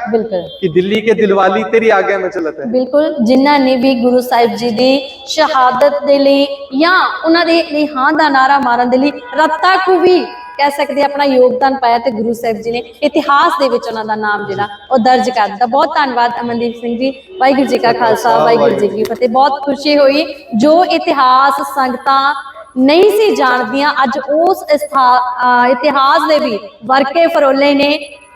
ਕਿ ਦਿੱਲੀ ਕੇ ਦਿਲਵਾਲੀ ਤੇਰੀ ਆਗਿਆ ਵਿੱਚ ਚਲਤ ਹੈ। ਬਿਲਕੁਲ। ਜਿਨ੍ਹਾਂ ਨੇ ਵੀ ਗੁਰੂ ਸਾਹਿਬ ਜੀ ਦੀ ਸ਼ਹਾਦਤ ਦੇ ਲਈ ਜਾਂ ਉਹਨਾਂ ਦੇ ਲਈ ਹਾਂ ਦਾ ਨਾਰਾ ਮਾਰਨ ਦੇ ਲਈ ਰੱਤਾ ਕੁ ਵੀ ਕਹਿ ਸਕਦੇ ਆਪਣਾ ਯੋਗਦਾਨ ਪਾਇਆ ਤੇ ਗੁਰੂ ਸਾਹਿਬ ਜੀ ਨੇ। ਇਤਿਹਾਸ ਦੇ ਵਿੱਚ ਉਹਨਾਂ ਦਾ ਨਾਮ ਜਿਹੜਾ ਉਹ ਦਰਜ ਕਰ ਦਿੱਤਾ। ਬਹੁਤ ਧੰਨਵਾਦ ਅਮਨਦੀਪ ਸਿੰਘ ਜੀ ਵਾਹਿਗੁਰੂ ਜੀ ਕਾ ਖਾਲਸਾ ਵਾਹਿਗੁਰੂ ਜੀ ਕੀ ਫਤਿਹ। ਬਹੁਤ ਖੁਸ਼ੀ ਹੋਈ। ਜੋ ਇਤਿਹਾਸ ਸੰਗਤਾਂ ਨਹੀਂ ਸੀ ਜਾਣਦੀਆਂ ਅੱਜ ਉਸ ਇਤਿਹਾਸ ਦੇ ਵੀ ਵਰਕੇ ਫਰੋਲੇ ਨੇ।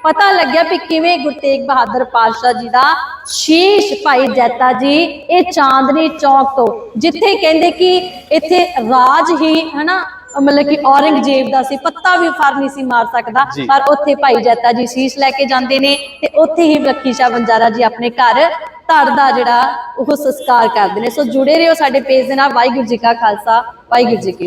ਪਤਾ ਲੱਗਿਆ ਵੀ ਕਿਵੇਂ ਗੁਰੂ ਤੇਗ ਬਹਾਦਰ ਪਾਤਸ਼ਾਹ ਜੀ ਦਾ ਸ਼ੀਸ਼ ਭਾਈ ਜੈਤਾ ਜੀ ਇਹ ਚਾਂਦਨੀ ਚੌਕ ਤੋਂ ਜਿੱਥੇ ਕਹਿੰਦੇ ਕਿ ਇੱਥੇ ਰਾਜ ਹੀ ਹਨਾ ਮਤਲਬ ਕਿ ਔਰੰਗਜ਼ੇਬ ਦਾ ਸੀ ਪੱਤਾ ਵੀ ਫਰ ਨਹੀਂ ਸੀ ਮਾਰ ਸਕਦਾ। ਪਰ ਉੱਥੇ ਭਾਈ ਜੈਤਾ ਜੀ ਸ਼ੀਸ਼ ਲੈ ਕੇ ਜਾਂਦੇ ਨੇ ਤੇ ਉੱਥੇ ਹੀ ਲੱਖੀ ਸ਼ਾਹ ਬੰਜਾਰਾ ਜੀ ਆਪਣੇ ਘਰ ਧੜ ਦਾ ਜਿਹੜਾ ਉਹ ਸੰਸਕਾਰ ਕਰਦੇ ਨੇ ਸੋ ਜੁੜੇ ਰਹੋ ਸਾਡੇ ਪੇਜ ਦੇ ਨਾਲ ਵਾਹਿਗੁਰੂ ਜੀ ਕਾ ਖਾਲਸਾ ਵਾਹਿਗੁਰੂ ਜੀ ਕੀ